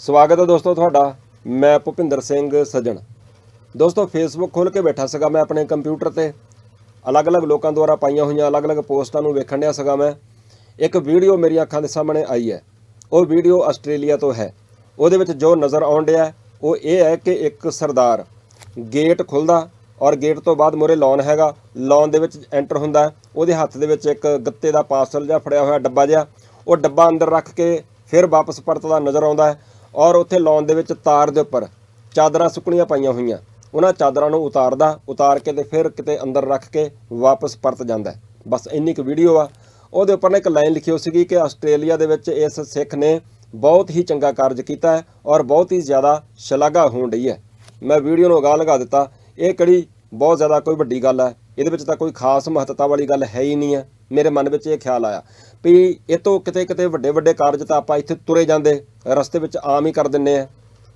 ਸਵਾਗਤ ਹੈ ਦੋਸਤੋ ਤੁਹਾਡਾ। ਮੈਂ ਭੁਪਿੰਦਰ ਸਿੰਘ ਸੱਜਣ। ਦੋਸਤੋ ਫੇਸਬੁੱਕ ਖੋਲ ਕੇ ਬੈਠਾ ਸੀਗਾ ਮੈਂ ਆਪਣੇ ਕੰਪਿਊਟਰ ਤੇ। ਅਲੱਗ-ਅਲੱਗ ਲੋਕਾਂ ਦੁਆਰਾ ਪਾਈਆਂ ਹੋਈਆਂ ਅਲੱਗ-ਅਲੱਗ ਪੋਸਟਾਂ ਨੂੰ ਵੇਖਣ ਡਿਆ ਸੀਗਾ ਮੈਂ। ਇੱਕ ਵੀਡੀਓ ਮੇਰੀ ਅੱਖਾਂ ਦੇ ਸਾਹਮਣੇ ਆਈ ਹੈ। ਉਹ ਵੀਡੀਓ ਆਸਟ੍ਰੇਲੀਆ ਤੋਂ ਹੈ। ਉਹਦੇ ਵਿੱਚ ਜੋ ਨਜ਼ਰ ਆਉਣ ਡਿਆ, ਉਹ ਇਹ ਹੈ ਕਿ ਇੱਕ ਸਰਦਾਰ ਗੇਟ ਖੁੱਲਦਾ ਔਰ ਗੇਟ ਤੋਂ ਬਾਅਦ ਮੋਰੇ ਲੌਨ ਹੈਗਾ। ਲੌਨ ਦੇ ਵਿੱਚ ਐਂਟਰ ਹੁੰਦਾ। ਉਹਦੇ ਹੱਥ ਦੇ ਵਿੱਚ ਇੱਕ ਗੱਤੇ ਦਾ ਪਾਰਸਲ ਜਿਹਾ ਫੜਿਆ ਹੋਇਆ ਡੱਬਾ ਜਿਹਾ। ਉਹ ਡੱਬਾ ਅੰਦਰ ਰੱਖ ਕੇ ਫਿਰ ਵਾਪਸ ਪਰਤਦਾ ਨਜ਼ਰ ਆਉਂਦਾ ਔਰ ਉੱਥੇ ਲਾਉਣ ਦੇ ਵਿੱਚ ਤਾਰ ਦੇ ਉੱਪਰ ਚਾਦਰਾਂ ਸੁੱਕਣੀਆਂ ਪਾਈਆਂ ਹੋਈਆਂ। ਉਹਨਾਂ ਚਾਦਰਾਂ ਨੂੰ ਉਤਾਰਦਾ, ਉਤਾਰ ਕੇ ਤੇ ਫਿਰ ਕਿਤੇ ਅੰਦਰ ਰੱਖ ਕੇ ਵਾਪਸ ਪਰਤ ਜਾਂਦਾ ਬਸ ਇੰਨੀ ਕੁ ਵੀਡੀਓ ਆ। ਉਹਦੇ ਉੱਪਰ ਨਾ ਇੱਕ ਲਾਈਨ ਲਿਖੀ ਹੋ ਸੀਗੀ ਕਿ ਆਸਟ੍ਰੇਲੀਆ ਦੇ ਵਿੱਚ ਇਸ ਸਿੱਖ ਨੇ ਬਹੁਤ ਹੀ ਚੰਗਾ ਕਾਰਜ ਕੀਤਾ ਹੈ ਔਰ ਬਹੁਤ ਹੀ ਜ਼ਿਆਦਾ ਸ਼ਲਾਘਾ ਹੋਣ ਰਹੀ ਹੈ। ਮੈਂ ਵੀਡੀਓ ਨੂੰ ਅਗਾਂਹ ਲਗਾ ਦਿੱਤਾ। ਇਹ ਕਿਹੜੀ ਬਹੁਤ ਜ਼ਿਆਦਾ ਕੋਈ ਵੱਡੀ ਗੱਲ ਹੈ। ਇਹਦੇ ਵਿੱਚ ਤਾਂ ਕੋਈ ਖਾਸ ਮਹੱਤਤਾ ਵਾਲੀ ਗੱਲ ਹੈ ਹੀ ਨਹੀਂ ਹੈ। ਮੇਰੇ ਮਨ ਵਿੱਚ ਇਹ ਖਿਆਲ ਆਇਆ। ਵੀ ਇਹ ਤੋਂ ਕਿਤੇ ਕਿਤੇ ਵੱਡੇ ਵੱਡੇ ਕਾਰਜ ਤਾਂ ਆਪਾਂ ਇੱਥੇ ਤੁਰੇ ਜਾਂਦੇ, ਰਸਤੇ ਵਿੱਚ ਆਮ ਹੀ ਕਰ ਦਿੰਨੇ ਆ,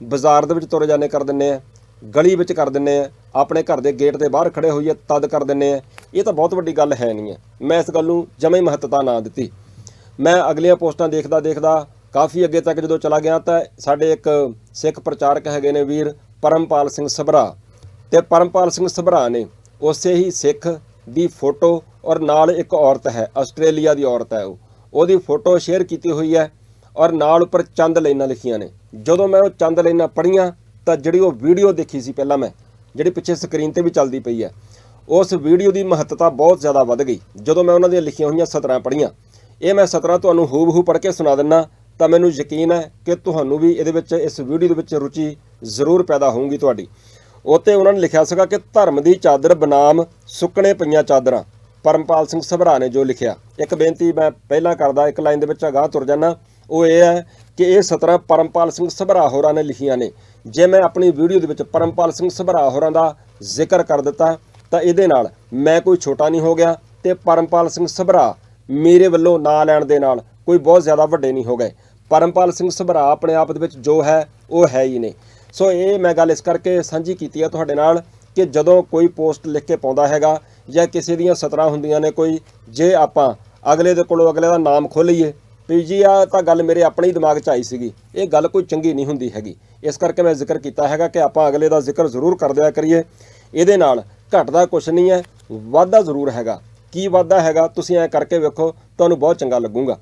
ਬਾਜ਼ਾਰ ਦੇ ਵਿੱਚ ਤੁਰੇ ਜਾਂਦੇ ਕਰ ਦਿੰਨੇ ਆ, ਗਲੀ ਵਿੱਚ ਕਰ ਦਿੰਨੇ ਆ, ਆਪਣੇ ਘਰ ਦੇ ਗੇਟ ਦੇ ਬਾਹਰ ਖੜੇ ਹੋਈਏ ਤਦ ਕਰ ਦਿੰਨੇ ਆ। ਇਹ ਤਾਂ ਬਹੁਤ ਵੱਡੀ ਗੱਲ ਹੈ ਨਹੀਂ ਹੈ। ਮੈਂ ਇਸ ਗੱਲ ਨੂੰ ਜਮੇ ਮਹੱਤਤਾ ਨਾ ਦਿੱਤੀ। ਮੈਂ ਅਗਲੀਆਂ ਪੋਸਟਾਂ ਦੇਖਦਾ ਦੇਖਦਾ ਕਾਫੀ ਅੱਗੇ ਤੱਕ ਜਦੋਂ ਚਲਾ ਗਿਆ ਤਾਂ ਸਾਡੇ ਇੱਕ ਸਿੱਖ ਪ੍ਰਚਾਰਕ ਹੈਗੇ ਨੇ ਵੀਰ ਪਰਮਪਾਲ ਸਿੰਘ ਸਭਰਾ। ਤੇ ਪਰਮਪਾਲ ਸਿੰਘ ਸਭਰਾ ਨੇ ਉਸੇ ਹੀ ਸਿੱਖ ਦੀ ਫੋਟੋ ਔਰ ਨਾਲ ਇੱਕ ਔਰਤ ਹੈ, ਆਸਟ੍ਰੇਲੀਆ ਦੀ ਔਰਤ ਹੈ ਉਹ। ਉਹਦੀ ਫੋਟੋ ਸ਼ੇਅਰ ਕੀਤੀ ਹੋਈ ਹੈ ਔਰ ਨਾਲ ਉੱਪਰ ਚੰਦ ਲਾਈਨਾਂ ਲਿਖੀਆਂ ਨੇ। ਜਦੋਂ ਮੈਂ ਉਹ ਚੰਦ ਲਾਈਨਾਂ ਪੜ੍ਹੀਆਂ ਤਾਂ ਜਿਹੜੀ ਉਹ ਵੀਡੀਓ ਦੇਖੀ ਸੀ ਪਹਿਲਾਂ ਮੈਂ, ਜਿਹੜੀ ਪਿੱਛੇ ਸਕਰੀਨ ਤੇ ਵੀ ਚੱਲਦੀ ਪਈ ਹੈ, ਉਸ ਵੀਡੀਓ ਦੀ ਮਹੱਤਤਾ ਬਹੁਤ ਜ਼ਿਆਦਾ ਵੱਧ ਗਈ। ਜਦੋਂ ਮੈਂ ਉਹਨਾਂ ਦੀਆਂ ਲਿਖੀਆਂ ਹੋਈਆਂ ਸਤਰਾਂ ਪੜ੍ਹੀਆਂ, ਇਹ ਮੈਂ ਸਤਰਾਂ ਤੁਹਾਨੂੰ ਹੂਬਹੂ ਪੜ੍ਹ ਕੇ ਸੁਣਾ ਦਿੰਨਾ, ਤਾਂ ਮੈਨੂੰ ਯਕੀਨ ਹੈ ਕਿ ਤੁਹਾਨੂੰ ਵੀ ਇਹਦੇ ਵਿੱਚ, ਇਸ ਵੀਡੀਓ ਦੇ ਵਿੱਚ ਰੁਚੀ ਜ਼ਰੂਰ ਪੈਦਾ ਹੋਊਗੀ ਤੁਹਾਡੀ। ਉੱਤੇ ਉਹਨਾਂ ਨੇ ਲਿਖਿਆ ਸੀਗਾ ਕਿ ਧਰਮ ਦੀ ਚਾਦਰ ਬਨਾਮ ਸੁੱਕਣੇ ਪਈਆਂ ਚਾਦਰਾਂ। ਪਰਮਪਾਲ ਸਿੰਘ ਸਭਰਾ ਨੇ ਜੋ ਲਿਖਿਆ। ਇੱਕ ਬੇਨਤੀ ਮੈਂ ਪਹਿਲਾਂ ਕਰਦਾ, ਇੱਕ ਲਾਈਨ ਦੇ ਵਿੱਚ ਅਗਾਹ ਤੁਰ ਜਾਣਾ ਉਹ ਇਹ ਹੈ ਕਿ ਇਹ ਸਤਰਾਂ ਪਰਮਪਾਲ ਸਿੰਘ ਸਭਰਾ ਹੋਰਾਂ ਨੇ ਲਿਖੀਆਂ ਨੇ। ਜੇ ਮੈਂ ਆਪਣੀ ਵੀਡੀਓ ਦੇ ਵਿੱਚ ਪਰਮਪਾਲ ਸਿੰਘ ਸਭਰਾ ਹੋਰਾਂ ਦਾ ਜ਼ਿਕਰ ਕਰ ਦਿੱਤਾ, ਤਾਂ ਇਹਦੇ ਨਾਲ ਮੈਂ ਕੋਈ ਛੋਟਾ ਨਹੀਂ ਹੋ ਗਿਆ ਤੇ ਪਰਮਪਾਲ ਸਿੰਘ ਸਭਰਾ ਮੇਰੇ ਵੱਲੋਂ ਨਾਂ ਲੈਣ ਦੇ ਨਾਲ ਕੋਈ ਬਹੁਤ ਜ਼ਿਆਦਾ ਵੱਡੇ ਨਹੀਂ ਹੋ ਗਏ। ਪਰਮਪਾਲ ਸਿੰਘ ਸਭਰਾ ਆਪਣੇ ਆਪ ਦੇ ਵਿੱਚ ਜੋ ਹੈ, ਉਹ ਹੈ ਹੀ ਨੇ। ਸੋ ਇਹ ਮੈਂ ਗੱਲ ਇਸ ਕਰਕੇ ਸਾਂਝੀ ਕੀਤੀ ਹੈ ਤੁਹਾਡੇ ਨਾਲ ਕਿ ਜਦੋਂ ਕੋਈ ਪੋਸਟ ਲਿਖ ਕੇ ਪਾਉਂਦਾ ਹੈਗਾ ਜਾਂ ਕਿਸੇ ਦੀਆਂ ਸਤਰਾਂ ਹੁੰਦੀਆਂ ਨੇ ਕੋਈ, ਜੇ ਆਪਾਂ ਅਗਲੇ ਦੇ ਕੋਲੋਂ ਅਗਲੇ ਦਾ ਨਾਮ ਖੋਲ੍ਹੀਏ ਵੀ ਜੀ ਆ ਤਾਂ ਗੱਲ ਮੇਰੇ ਆਪਣੇ ਹੀ ਦਿਮਾਗ 'ਚ ਆਈ ਸੀਗੀ, ਇਹ ਗੱਲ ਕੋਈ ਚੰਗੀ ਨਹੀਂ ਹੁੰਦੀ ਹੈਗੀ। ਇਸ ਕਰਕੇ ਮੈਂ ਜ਼ਿਕਰ ਕੀਤਾ ਹੈਗਾ ਕਿ ਆਪਾਂ ਅਗਲੇ ਦਾ ਜ਼ਿਕਰ ਜ਼ਰੂਰ ਕਰਦਿਆ ਕਰੀਏ। ਇਹਦੇ ਨਾਲ ਘਟਦਾ ਕੁਝ ਨਹੀਂ ਹੈ, ਵਾਧਾ ਜ਼ਰੂਰ ਹੈਗਾ। ਕੀ ਵਾਧਾ ਹੈਗਾ, ਤੁਸੀਂ ਐ ਕਰਕੇ ਵੇਖੋ, ਤੁਹਾਨੂੰ ਬਹੁਤ ਚੰਗਾ ਲੱਗੂਗਾ।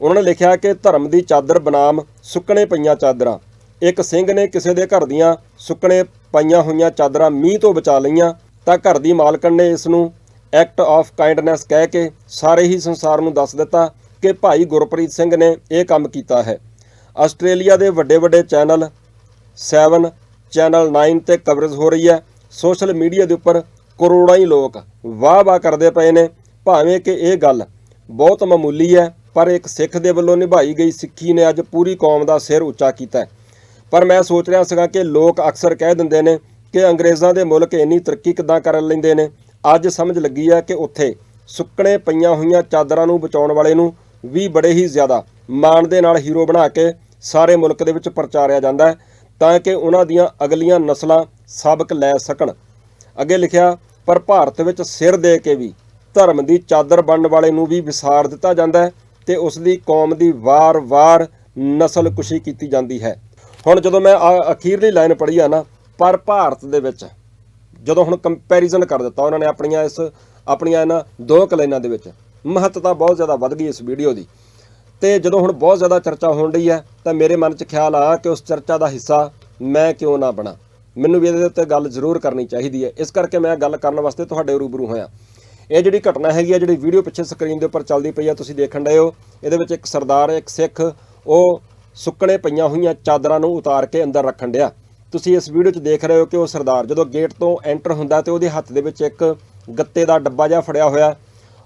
ਉਹਨਾਂ ਨੇ ਲਿਖਿਆ ਕਿ ਧਰਮ ਦੀ ਚਾਦਰ ਬਨਾਮ, ਸੁੱਕਣੇ ਪਈਆਂ ਚਾਦਰਾਂ। ਇੱਕ ਸਿੰਘ ਨੇ ਕਿਸੇ ਦੇ ਘਰ ਦੀਆਂ ਸੁੱਕਣੇ ਪਈਆਂ ਹੋਈਆਂ ਚਾਦਰਾਂ ਮੀਂਹ ਤੋਂ ਬਚਾ ਲਈਆਂ। ਤਾਂ ਘਰ ਦੀ ਮਾਲਕਣ ਨੇ ਇਸ ਨੂੰ ਐਕਟ ਆਫ ਕਾਈਂਡਨੈਸ ਕਹਿ ਕੇ ਸਾਰੇ ਹੀ ਸੰਸਾਰ ਨੂੰ ਦੱਸ ਦਿੱਤਾ ਕਿ ਭਾਈ ਗੁਰਪ੍ਰੀਤ ਸਿੰਘ ਨੇ ਇਹ ਕੰਮ ਕੀਤਾ ਹੈ। ਆਸਟ੍ਰੇਲੀਆ ਦੇ ਵੱਡੇ ਵੱਡੇ ਚੈਨਲ 7 ਚੈਨਲ 9 ਤੇ ਕਵਰੇਜ ਹੋ ਰਹੀ ਹੈ। ਸੋਸ਼ਲ ਮੀਡੀਆ ਦੇ ਉੱਪਰ ਕਰੋੜਾਂ ਹੀ ਲੋਕ ਵਾਹ ਵਾਹ ਕਰਦੇ ਪਏ ਨੇ। ਭਾਵੇਂ ਕਿ ਇਹ ਗੱਲ ਬਹੁਤ ਮਾਮੂਲੀ ਹੈ, ਪਰ ਇੱਕ ਸਿੱਖ ਦੇ ਵੱਲੋਂ ਨਿਭਾਈ ਗਈ ਸਿੱਖੀ ਨੇ ਅੱਜ ਪੂਰੀ ਕੌਮ ਦਾ ਸਿਰ ਉੱਚਾ ਕੀਤਾ ਪਰ ਮੈਂ ਸੋਚ ਰਿਹਾ ਸੀਗਾ ਕਿ ਲੋਕ ਅਕਸਰ ਕਹਿ ਦਿੰਦੇ ਨੇ ਕਿ ਅੰਗਰੇਜ਼ਾਂ ਦੇ ਮੁਲਕ ਇੰਨੀ ਤਰੱਕੀ ਕਿੱਦਾਂ ਕਰ ਲੈਂਦੇ ਨੇ? ਅੱਜ ਸਮਝ ਲੱਗੀ ਹੈ ਕਿ ਉੱਥੇ ਸੁੱਕਣੇ ਪਈਆਂ ਹੋਈਆਂ ਚਾਦਰਾਂ ਨੂੰ ਬਚਾਉਣ ਵਾਲੇ ਨੂੰ ਵੀ ਬੜੇ ਹੀ ਜ਼ਿਆਦਾ ਮਾਣ ਦੇ ਨਾਲ ਹੀਰੋ ਬਣਾ ਕੇ ਸਾਰੇ ਮੁਲਕ ਦੇ ਵਿੱਚ ਪ੍ਰਚਾਰਿਆ ਜਾਂਦਾ ਹੈ ਤਾਂ ਕਿ ਉਹਨਾਂ ਦੀਆਂ ਅਗਲੀਆਂ ਨਸਲਾਂ ਸਬਕ ਲੈ ਸਕਣ। ਅੱਗੇ ਲਿਖਿਆ, ਪਰ ਭਾਰਤ ਵਿੱਚ ਸਿਰ ਦੇ ਕੇ ਵੀ ਧਰਮ ਦੀ ਚਾਦਰ ਬਣਨ ਵਾਲੇ ਨੂੰ ਵੀ ਵਿਸਾਰ ਦਿੱਤਾ ਜਾਂਦਾ ਹੈ ਤੇ ਉਸ ਦੀ ਕੌਮ ਦੀ ਵਾਰ-ਵਾਰ ਨਸਲ ਕੁਸ਼ੀ ਕੀਤੀ ਜਾਂਦੀ ਹੈ। ਹੁਣ ਜਦੋਂ ਮੈਂ ਆ- ਅਖੀਰਲੀ ਲਾਈਨ ਪੜ੍ਹੀ ਆ ਨਾ ਪਰ ਭਾਰਤ ਦੇ ਵਿੱਚ ਜਦੋਂ ਹੁਣ ਕੰਪੈਰੀਜ਼ਨ ਕਰ ਦਿੱਤਾ ਉਹਨਾਂ ਨੇ ਆਪਣੀਆਂ ਇਸ, ਆਪਣੀਆਂ ਇਹਨਾਂ ਦੋ ਕੁ ਦੇ ਵਿੱਚ, ਮਹੱਤਤਾ ਬਹੁਤ ਜ਼ਿਆਦਾ ਵੱਧ ਗਈ ਇਸ ਵੀਡੀਓ ਦੀ। ਤੇ ਜਦੋਂ ਹੁਣ ਬਹੁਤ ਜ਼ਿਆਦਾ ਚਰਚਾ ਹੋਣ ਰਹੀ ਹੈ, ਤਾਂ ਮੇਰੇ ਮਨ 'ਚ ਖਿਆਲ ਆਇਆ ਕਿ ਉਸ ਚਰਚਾ ਦਾ ਹਿੱਸਾ ਮੈਂ ਕਿਉਂ ਨਾ ਬਣਾ? ਮੈਨੂੰ ਵੀ ਇਹਦੇ ਉੱਤੇ ਗੱਲ ਜ਼ਰੂਰ ਕਰਨੀ ਚਾਹੀਦੀ ਹੈ। ਇਸ ਕਰਕੇ ਮੈਂ ਗੱਲ ਕਰਨ ਵਾਸਤੇ ਤੁਹਾਡੇ ਰੂਬਰੂ ਹੋਇਆ। ਇਹ ਜਿਹੜੀ ਘਟਨਾ ਹੈਗੀ ਆ ਜਿਹੜੀ ਵੀਡੀਓ ਪਿੱਛੇ ਸਕਰੀਨ ਦੇ ਉੱਪਰ ਚੱਲਦੀ ਪਈ ਆ ਤੁਸੀਂ ਦੇਖਣ ਡਏ ਹੋ। ਇਹਦੇ ਵਿੱਚ ਇੱਕ ਸਰਦਾਰ, ਇੱਕ ਸਿੱਖ, ਉਹ ਸੁੱਕਣੇ ਪਈਆਂ ਹੋਈਆਂ ਚਾਦਰਾਂ ਨੂੰ ਉਤਾਰ ਕੇ ਅੰਦਰ ਰੱਖਣ ਡਿਆ। ਤੁਸੀਂ ਇਸ ਵੀਡੀਓ 'ਚ ਦੇਖ ਰਹੇ ਹੋ ਕਿ ਉਹ ਸਰਦਾਰ ਜਦੋਂ ਗੇਟ ਤੋਂ ਐਂਟਰ ਹੁੰਦਾ ਤੇ ਉਹਦੇ ਹੱਥ ਦੇ ਵਿੱਚ ਇੱਕ ਗੱਤੇ ਦਾ ਡੱਬਾ ਜਿਹਾ ਫੜਿਆ ਹੋਇਆ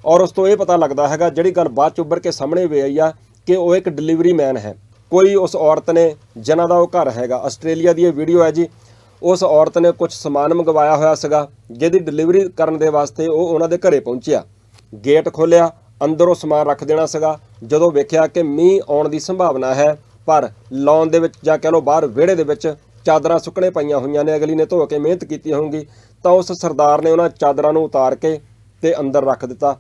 ਔਰ ਉਸ ਤੋਂ ਇਹ ਪਤਾ ਲੱਗਦਾ ਹੈਗਾ ਜਿਹੜੀ ਗੱਲ ਬਾਅਦ ਚ ਉੱਭਰ ਕੇ ਸਾਹਮਣੇ ਵੀ ਆਈ ਆ ਕਿ ਉਹ ਇੱਕ ਡਿਲੀਵਰੀ ਮੈਨ ਹੈ। ਕੋਈ ਉਸ ਔਰਤ ਨੇ, ਜਿਨ੍ਹਾਂ ਦਾ ਉਹ ਘਰ ਹੈਗਾ, ਆਸਟ੍ਰੇਲੀਆ ਦੀ ਇਹ ਵੀਡੀਓ ਹੈ ਜੀ, ਉਸ ਔਰਤ ਨੇ ਕੁਝ ਸਮਾਨ ਮੰਗਵਾਇਆ ਹੋਇਆ ਸੀਗਾ, ਜਿਹਦੀ ਡਿਲੀਵਰੀ ਕਰਨ ਦੇ ਵਾਸਤੇ ਉਹ ਉਹਨਾਂ ਦੇ ਘਰੇ ਪਹੁੰਚਿਆ। ਗੇਟ ਖੋਲਿਆ ਅੰਦਰ ਉਹ ਸਮਾਨ ਰੱਖ ਦੇਣਾ ਸੀਗਾ, ਜਦੋਂ ਵੇਖਿਆ ਕਿ ਮੀਂਹ ਆਉਣ ਦੀ ਸੰਭਾਵਨਾ ਹੈ, ਪਰ ਲੌਨ ਦੇ ਵਿੱਚ ਜਾਂ ਕਹਿ ਲਓ ਬਾਹਰ ਵਿਹੜੇ ਦੇ ਵਿੱਚ ਚਾਦਰਾਂ ਸੁੱਕਣੇ ਪਈਆਂ ਹੋਈਆਂ ਨੇ, ਅਗਲੀ ਨੇ ਧੋ ਕੇ ਮਿਹਨਤ ਕੀਤੀ ਹੋਊਗੀ, ਤਾਂ ਉਸ ਸਰਦਾਰ ਨੇ ਉਹਨਾਂ ਚਾਦਰਾਂ ਨੂੰ ਉਤਾਰ ਕੇ ਤੇ ਅੰਦਰ ਰੱਖ ਦਿੱਤਾ।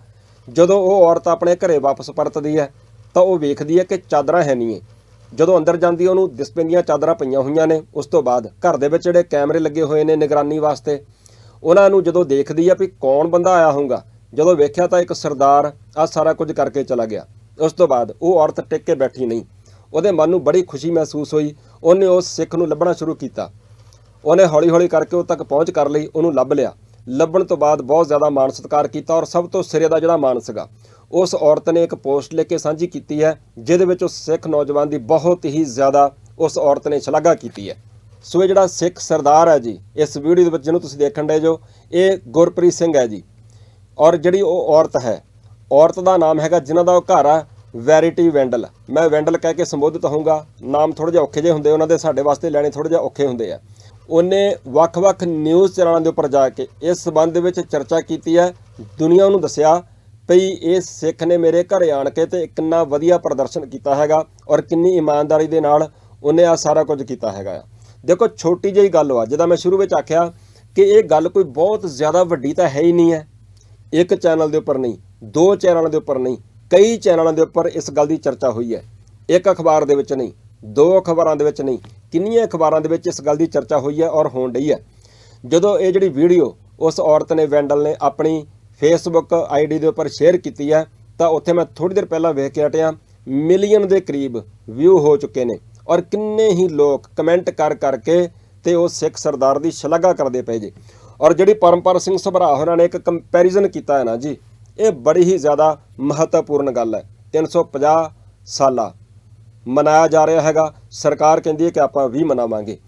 ਜਦੋਂ ਉਹ ਔਰਤ ਆਪਣੇ ਘਰੇ ਵਾਪਸ ਪਰਤਦੀ ਹੈ, ਤਾਂ ਉਹ ਵੇਖਦੀ ਹੈ ਕਿ ਚਾਦਰਾਂ ਹੈ ਨਹੀਂ ਹੈ ਜਦੋਂ ਅੰਦਰ ਜਾਂਦੀ ਉਹਨੂੰ ਦਿਸ ਪੈਂਦੀਆਂ ਚਾਦਰਾਂ ਪਈਆਂ ਹੋਈਆਂ ਨੇ। ਉਸ ਤੋਂ ਬਾਅਦ ਘਰ ਦੇ ਵਿੱਚ ਜਿਹੜੇ ਕੈਮਰੇ ਲੱਗੇ ਹੋਏ ਨੇ ਨਿਗਰਾਨੀ ਵਾਸਤੇ, ਉਹਨਾਂ ਨੂੰ ਜਦੋਂ ਦੇਖਦੀ ਆ ਵੀ ਕੌਣ ਬੰਦਾ ਆਇਆ ਹੋਊਗਾ, ਜਦੋਂ ਵੇਖਿਆ ਤਾਂ ਇੱਕ ਸਰਦਾਰ ਆ ਸਾਰਾ ਕੁਝ ਕਰਕੇ ਚਲਾ ਗਿਆ। ਉਸ ਤੋਂ ਬਾਅਦ ਉਹ ਔਰਤ ਟਿਕ ਕੇ ਬੈਠੀ ਨਹੀਂ। ਉਹਦੇ ਮਨ ਨੂੰ ਬੜੀ ਖੁਸ਼ੀ ਮਹਿਸੂਸ ਹੋਈ। ਉਹਨੇ ਉਸ ਸਿੱਖ ਨੂੰ ਲੱਭਣਾ ਸ਼ੁਰੂ ਕੀਤਾ। ਉਹਨੇ ਹੌਲੀ-ਹੌਲੀ ਕਰਕੇ ਉਹ ਤੱਕ ਪਹੁੰਚ ਕਰ ਲਈ, ਉਹਨੂੰ ਲੱਭ ਲਿਆ। ਲੱਭਣ ਤੋਂ ਬਾਅਦ ਬਹੁਤ ਜ਼ਿਆਦਾ ਮਾਣ ਸਤਿਕਾਰ ਕੀਤਾ ਔਰ ਸਭ ਤੋਂ ਸਿਰੇ ਦਾ ਜਿਹੜਾ ਮਾਣ ਸੀਗਾ, ਉਸ ਔਰਤ ਨੇ ਇੱਕ ਪੋਸਟ ਲਿਖ ਕੇ ਸਾਂਝੀ ਕੀਤੀ ਹੈ, ਜਿਹਦੇ ਵਿੱਚ ਉਸ ਸਿੱਖ ਨੌਜਵਾਨ ਦੀ ਬਹੁਤ ਹੀ ਜ਼ਿਆਦਾ ਉਸ ਔਰਤ ਨੇ ਸ਼ਲਾਘਾ ਕੀਤੀ ਹੈ। ਸੋ ਇਹ ਜਿਹੜਾ ਸਿੱਖ ਸਰਦਾਰ ਹੈ ਜੀ, ਇਸ ਵੀਡੀਓ ਦੇ ਵਿੱਚ ਜਿਹਨੂੰ ਤੁਸੀਂ ਦੇਖਣ ਦੇ ਜੋ, ਇਹ ਗੁਰਪ੍ਰੀਤ ਸਿੰਘ ਹੈ ਜੀ। ਔਰ ਜਿਹੜੀ ਉਹ ਔਰਤ ਹੈ, ਔਰਤ ਦਾ ਨਾਮ ਹੈਗਾ ਜਿਨ੍ਹਾਂ ਦਾ ਉਹ ਘਰ ਆ ਵੈਰਿਟੀ ਵੈਂਡਲ। ਮੈਂ ਵੈਂਡਲ ਕਹਿ ਕੇ ਸੰਬੋਧਿਤ ਹੋਊਗਾ। ਨਾਮ ਥੋੜੇ ਜਿਹਾ ਔਖੇ ਜਿਹੇ ਹੁੰਦੇ, ਉਹਨਾਂ ਦੇ ਸਾਡੇ ਵਾਸਤੇ ਲੈਣੇ ਥੋੜੇ ਜਿਹਾ ਔਖੇ ਹੁੰਦੇ ਆ। ਉਹਨੇ ਵੱਖ-ਵੱਖ ਨਿਊਜ਼ ਚੈਨਲਾਂ ਦੇ ਉੱਪਰ ਜਾ ਕੇ ਇਸ ਸਬੰਧ ਵਿੱਚ ਚਰਚਾ ਕੀਤੀ ਹੈ। ਦੁਨੀਆ ਨੂੰ ਦੱਸਿਆ ਭਈ ਇਹ ਸਿੱਖ ਨੇ ਮੇਰੇ ਘਰੇ ਆਣ ਕੇ ਤੇ ਕਿੰਨਾ ਵਧੀਆ ਪ੍ਰਦਰਸ਼ਨ ਕੀਤਾ ਹੈਗਾ ਔਰ ਕਿੰਨੀ ਇਮਾਨਦਾਰੀ ਦੇ ਨਾਲ ਉਹਨੇ ਆ ਸਾਰਾ ਕੁਝ ਕੀਤਾ ਹੈਗਾ ਆ। ਦੇਖੋ, ਛੋਟੀ ਜਿਹੀ ਗੱਲ ਵਾ ਜਿਹਦਾ ਮੈਂ ਸ਼ੁਰੂ ਵਿੱਚ ਆਖਿਆ ਕਿ ਇਹ ਗੱਲ ਕੋਈ ਬਹੁਤ ਜ਼ਿਆਦਾ ਵੱਡੀ ਤਾਂ ਹੈ ਹੀ ਨਹੀਂ ਹੈ। ਇੱਕ ਚੈਨਲ ਦੇ ਉੱਪਰ ਨਹੀਂ, ਦੋ ਚੈਨਲਾਂ ਦੇ ਉੱਪਰ ਨਹੀਂ ਕਈ ਚੈਨਲਾਂ ਦੇ ਉੱਪਰ ਇਸ ਗੱਲ ਦੀ ਚਰਚਾ ਹੋਈ ਹੈ। ਇੱਕ ਅਖਬਾਰ ਦੇ ਵਿੱਚ ਨਹੀਂ, ਦੋ ਅਖਬਾਰਾਂ ਦੇ ਵਿੱਚ ਨਹੀਂ, ਕਿੰਨੀਆਂ ਅਖਬਾਰਾਂ ਦੇ ਵਿੱਚ ਇਸ ਗੱਲ ਦੀ ਚਰਚਾ ਹੋਈ ਹੈ ਔਰ ਹੋਣ ਰਹੀ ਹੈ। ਜਦੋਂ ਇਹ ਜਿਹੜੀ ਵੀਡੀਓ ਉਸ ਔਰਤ ਨੇ, ਵੈਂਡਲ ਨੇ ਆਪਣੀ ਫੇਸਬੁੱਕ ਆਈਡੀ ਦੇ ਉੱਪਰ ਸ਼ੇਅਰ ਕੀਤੀ ਹੈ, ਤਾਂ ਉੱਥੇ ਮੈਂ ਥੋੜੀ ਦੇਰ ਪਹਿਲਾਂ ਵੇਖ ਕੇ ਹਟਿਆ, ਮਿਲੀਅਨ ਦੇ ਕਰੀਬ ਵਿਊ ਹੋ ਚੁੱਕੇ ਨੇ ਔਰ ਕਿੰਨੇ ਹੀ ਲੋਕ ਕਮੈਂਟ ਕਰ ਕਰਕੇ ਤੇ ਉਹ ਸਿੱਖ ਸਰਦਾਰ ਦੀ ਸ਼ਲਾਘਾ ਕਰਦੇ ਪਏ ਜੀ। ਔਰ ਜਿਹੜੀ ਪਰਮਪਰ ਸਿੰਘ ਸਭਰਾ ਉਹਨਾਂ ਨੇ ਇੱਕ ਕੰਪੈਰੀਜ਼ਨ ਕੀਤਾ ਹੈ ਨਾ ਜੀ ਇਹ ਬੜੀ ਹੀ ਜ਼ਿਆਦਾ ਮਹੱਤਵਪੂਰਨ ਗੱਲ ਹੈ। 350 ਸਾਲਾ ਮਨਾਇਆ ਜਾ ਰਿਹਾ ਹੈਗਾ। ਸਰਕਾਰ ਕਹਿੰਦੀ ਹੈ ਕਿ ਆਪਾਂ ਵੀ ਮਨਾਵਾਂਗੇ।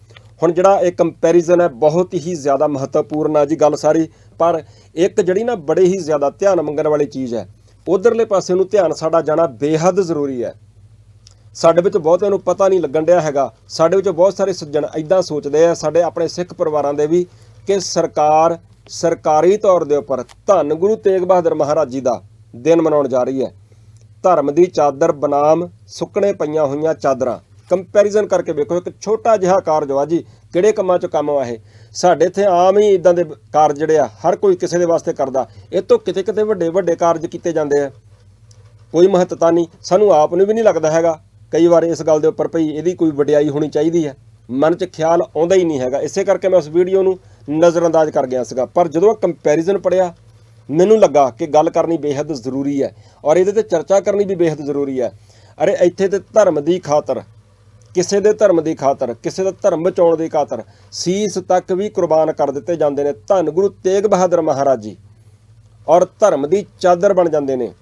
ਹੁਣ ਜਿਹੜਾ ਇਹ ਕੰਪੈਰੀਜ਼ਨ ਹੈ, ਬਹੁਤ ਹੀ ਜ਼ਿਆਦਾ ਮਹੱਤਵਪੂਰਨ ਆ ਜੀ ਗੱਲ ਸਾਰੀ। ਪਰ ਇੱਕ ਜਿਹੜੀ ਨਾ ਬੜੇ ਹੀ ਜ਼ਿਆਦਾ ਧਿਆਨ ਮੰਗਣ ਵਾਲੀ ਚੀਜ਼ ਹੈ, ਉਧਰਲੇ ਪਾਸੇ ਨੂੰ ਧਿਆਨ ਸਾਡਾ ਜਾਣਾ ਬੇਹੱਦ ਜ਼ਰੂਰੀ ਹੈ। ਸਾਡੇ ਵਿੱਚ ਬਹੁਤਿਆਂ ਨੂੰ ਪਤਾ ਨਹੀਂ ਲੱਗਣ ਡਿਆ ਹੈਗਾ। ਸਾਡੇ ਵਿੱਚ ਬਹੁਤ ਸਾਰੇ ਸੱਜਣ ਐਦਾਂ ਸੋਚਦੇ ਆ, ਸਾਡੇ ਆਪਣੇ ਸਿੱਖ ਪਰਿਵਾਰਾਂ ਦੇ ਵੀ ਕਿ ਸਰਕਾਰ ਸਰਕਾਰੀ ਤੌਰ ਦੇ ਉੱਪਰ ਧੰਨ ਗੁਰੂ ਤੇਗ ਬਹਾਦਰ ਮਹਾਰਾਜ ਜੀ ਦਾ ਦਿਨ ਮਨਾਉਣ ਜਾ ਰਹੀ ਹੈ। ਧਰਮ ਦੀ ਚਾਦਰ ਬਨਾਮ ਸੁੱਕਣੇ ਪਈਆਂ ਹੋਈਆਂ ਚਾਦਰਾਂ। ਕੰਪੈਰੀਜ਼ਨ ਕਰਕੇ ਵੇਖੋ, ਇੱਕ ਛੋਟਾ ਜਿਹਾ ਕਾਰਜ ਵਾ ਜੀ, ਕਿਹੜੇ ਕੰਮਾਂ 'ਚ ਕੰਮ ਆ ਇਹ? ਸਾਡੇ ਇੱਥੇ ਆਮ ਹੀ ਇਦਾਂ ਦੇ ਕਾਰਜ ਜਿਹੜੇ ਆ, ਹਰ ਕੋਈ ਕਿਸੇ ਦੇ ਵਾਸਤੇ ਕਰਦਾ। ਇਹ ਤੋਂ ਕਿਤੇ ਕਿਤੇ ਵੱਡੇ ਵੱਡੇ ਕਾਰਜ ਕੀਤੇ ਜਾਂਦੇ ਆ। ਕੋਈ ਮਹੱਤਤਾ ਨਹੀਂ, ਸਾਨੂੰ ਆਪ ਨੂੰ ਵੀ ਨਹੀਂ ਲੱਗਦਾ ਹੈਗਾ। ਕਈ ਵਾਰ ਇਸ ਗੱਲ ਦੇ ਉੱਪਰ ਭਈ ਇਹਦੀ ਕੋਈ ਵਡਿਆਈ ਹੋਣੀ ਚਾਹੀਦੀ ਹੈ। ਮਨ 'ਚ ਖਿਆਲ ਆਉਂਦਾ ਹੀ ਨਹੀਂ ਹੈਗਾ। ਇਸੇ ਕਰਕੇ ਮੈਂ ਉਸ ਵੀਡੀਓ ਨੂੰ ਨਜ਼ਰਅੰਦਾਜ਼ ਕਰ ਗਿਆ ਸੀਗਾ। ਪਰ ਜਦੋਂ ਕੰਪੈਰੀਜ਼ਨ ਪੜਿਆ, ਮੈਨੂੰ ਲੱਗਾ ਕਿ ਗੱਲ ਕਰਨੀ ਬੇਹੱਦ ਜ਼ਰੂਰੀ ਹੈ ਔਰ ਇਹਦੇ ਤੇ ਚਰਚਾ ਕਰਨੀ ਵੀ ਬੇਹੱਦ ਜ਼ਰੂਰੀ ਹੈ। ਅਰੇ ਇੱਥੇ ਤੇ ਧਰਮ ਦੀ ਖਾਤਰ, ਕਿਸੇ ਦੇ ਧਰਮ ਦੀ ਖਾਤਰ, ਕਿਸੇ ਦਾ ਧਰਮ ਬਚਾਉਣ ਦੀ ਖਾਤਰ ਸੀਸ ਤੱਕ ਵੀ ਕੁਰਬਾਨ ਕਰ ਦਿੱਤੇ ਜਾਂਦੇ ਨੇ। ਧੰਨ ਗੁਰੂ ਤੇਗ ਬਹਾਦਰ ਮਹਾਰਾਜ ਜੀ ਔਰ ਧਰਮ ਦੀ ਚਾਦਰ ਬਣ ਜਾਂਦੇ ਨੇ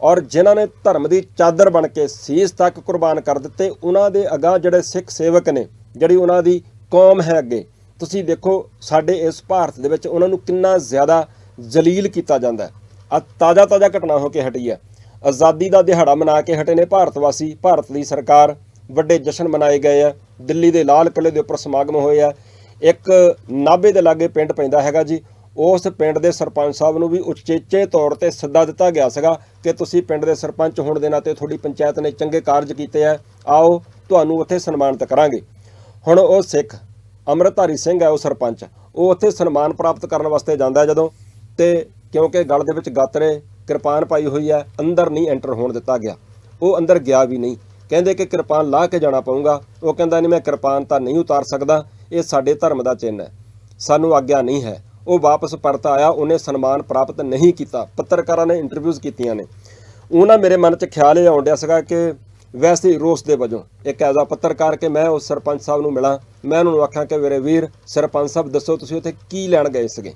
ਔਰ ਜਿਨ੍ਹਾਂ ਨੇ ਧਰਮ ਦੀ ਚਾਦਰ ਬਣ ਕੇ ਸੀਸ ਤੱਕ ਕੁਰਬਾਨ ਕਰ ਦਿੱਤੇ, ਉਹਨਾਂ ਦੇ ਅਗਾਹ ਜਿਹੜੇ ਸਿੱਖ ਸੇਵਕ ਨੇ, ਜਿਹੜੀ ਉਹਨਾਂ ਦੀ ਕੌਮ ਹੈ ਅੱਗੇ ਤੁਸੀਂ ਦੇਖੋ, ਸਾਡੇ ਇਸ ਭਾਰਤ ਦੇ ਵਿੱਚ ਉਹਨਾਂ ਨੂੰ ਕਿੰਨਾ ਜ਼ਿਆਦਾ ਜਲੀਲ ਕੀਤਾ ਜਾਂਦਾ ਹੈ। ਆ ਤਾਜ਼ਾ ਤਾਜ਼ਾ ਘਟਨਾ ਹੋ ਕੇ ਹਟੀ ਹੈ। ਆਜ਼ਾਦੀ ਦਾ ਦਿਹਾੜਾ ਮਨਾ ਕੇ ਹਟੇ ਨੇ ਭਾਰਤ ਵਾਸੀ। ਭਾਰਤ ਦੀ ਸਰਕਾਰ ਵੱਡੇ ਜਸ਼ਨ ਮਨਾਏ ਗਏ ਆ। ਦਿੱਲੀ ਦੇ ਲਾਲ ਕਿਲ੍ਹੇ ਦੇ ਉੱਪਰ ਸਮਾਗਮ ਹੋਏ ਆ। ਇੱਕ ਨਾਭੇ ਦੇ ਲਾਗੇ ਪਿੰਡ ਪੈਂਦਾ ਹੈਗਾ ਜੀ। ਉਸ ਪਿੰਡ ਦੇ ਸਰਪੰਚ ਸਾਹਿਬ ਨੂੰ ਵੀ ਉਚੇਚੇ ਤੌਰ ਤੇ ਸੱਦਾ ਦਿੱਤਾ ਗਿਆ ਸੀਗਾ ਕਿ ਤੁਸੀਂ ਪਿੰਡ ਦੇ ਸਰਪੰਚ ਹੋਣ ਦੇ ਨਾਤੇ ਤੁਹਾਡੀ ਪੰਚਾਇਤ ਨੇ ਚੰਗੇ ਕਾਰਜ ਕੀਤੇ ਆ। ਆਓ, ਤੁਹਾਨੂੰ ਉੱਥੇ ਸਨਮਾਨਿਤ ਕਰਾਂਗੇ। ਹੁਣ ਉਹ ਸਿੱਖ ਅੰਮ੍ਰਿਤਧਾਰੀ ਸਿੰਘ ਹੈ ਉਹ ਸਰਪੰਚ। ਉਹ ਉੱਥੇ ਸਨਮਾਨ ਪ੍ਰਾਪਤ ਕਰਨ ਵਾਸਤੇ ਜਾਂਦਾ ਜਦੋਂ ਤੇ ਕਿਉਂਕਿ ਗਲ ਦੇ ਵਿੱਚ ਗਾਤਰੇ ਕਿਰਪਾਨ ਪਾਈ ਹੋਈ ਹੈ, ਅੰਦਰ ਨਹੀਂ ਐਂਟਰ ਹੋਣ ਦਿੱਤਾ ਗਿਆ। ਉਹ ਅੰਦਰ ਗਿਆ ਵੀ ਨਹੀਂ। ਕਹਿੰਦੇ ਕਿ ਕਿਰਪਾਨ ਲਾ ਕੇ ਜਾਣਾ ਪਊਗਾ। ਉਹ ਕਹਿੰਦਾ, ਨਹੀਂ, ਮੈਂ ਕਿਰਪਾਨ ਤਾਂ ਨਹੀਂ ਉਤਾਰ ਸਕਦਾ। ਇਹ ਸਾਡੇ ਧਰਮ ਦਾ ਚਿੰਨ੍ਹ ਹੈ। ਸਾਨੂੰ ਆਗਿਆ ਨਹੀਂ ਹੈ। ਉਹ ਵਾਪਸ ਪਰਤ ਆਇਆ। ਉਹਨੇ ਸਨਮਾਨ ਪ੍ਰਾਪਤ ਨਹੀਂ ਕੀਤਾ। ਪੱਤਰਕਾਰਾਂ ਨੇ ਇੰਟਰਵਿਊਜ਼ ਕੀਤੀਆਂ ਨੇ। ਉਹਨਾਂ ਮੇਰੇ ਮਨ 'ਚ ਖਿਆਲ ਇਹ ਆਉਣ ਸੀਗਾ ਕਿ ਵੈਸੇ ਹੀ ਰੋਸ ਦੇ ਵਜੋਂ ਇੱਕ ਐਜ਼ ਆ ਪੱਤਰਕਾਰ ਕਿ ਮੈਂ ਉਸ ਸਰਪੰਚ ਸਾਹਿਬ ਨੂੰ ਮਿਲਾਂ। ਮੈਂ ਉਹਨਾਂ ਨੂੰ ਆਖਾਂ ਕਿ ਮੇਰੇ ਵੀਰ ਸਰਪੰਚ ਸਾਹਿਬ, ਦੱਸੋ ਤੁਸੀਂ ਉੱਥੇ ਕੀ ਲੈਣ ਗਏ ਸੀਗੇ?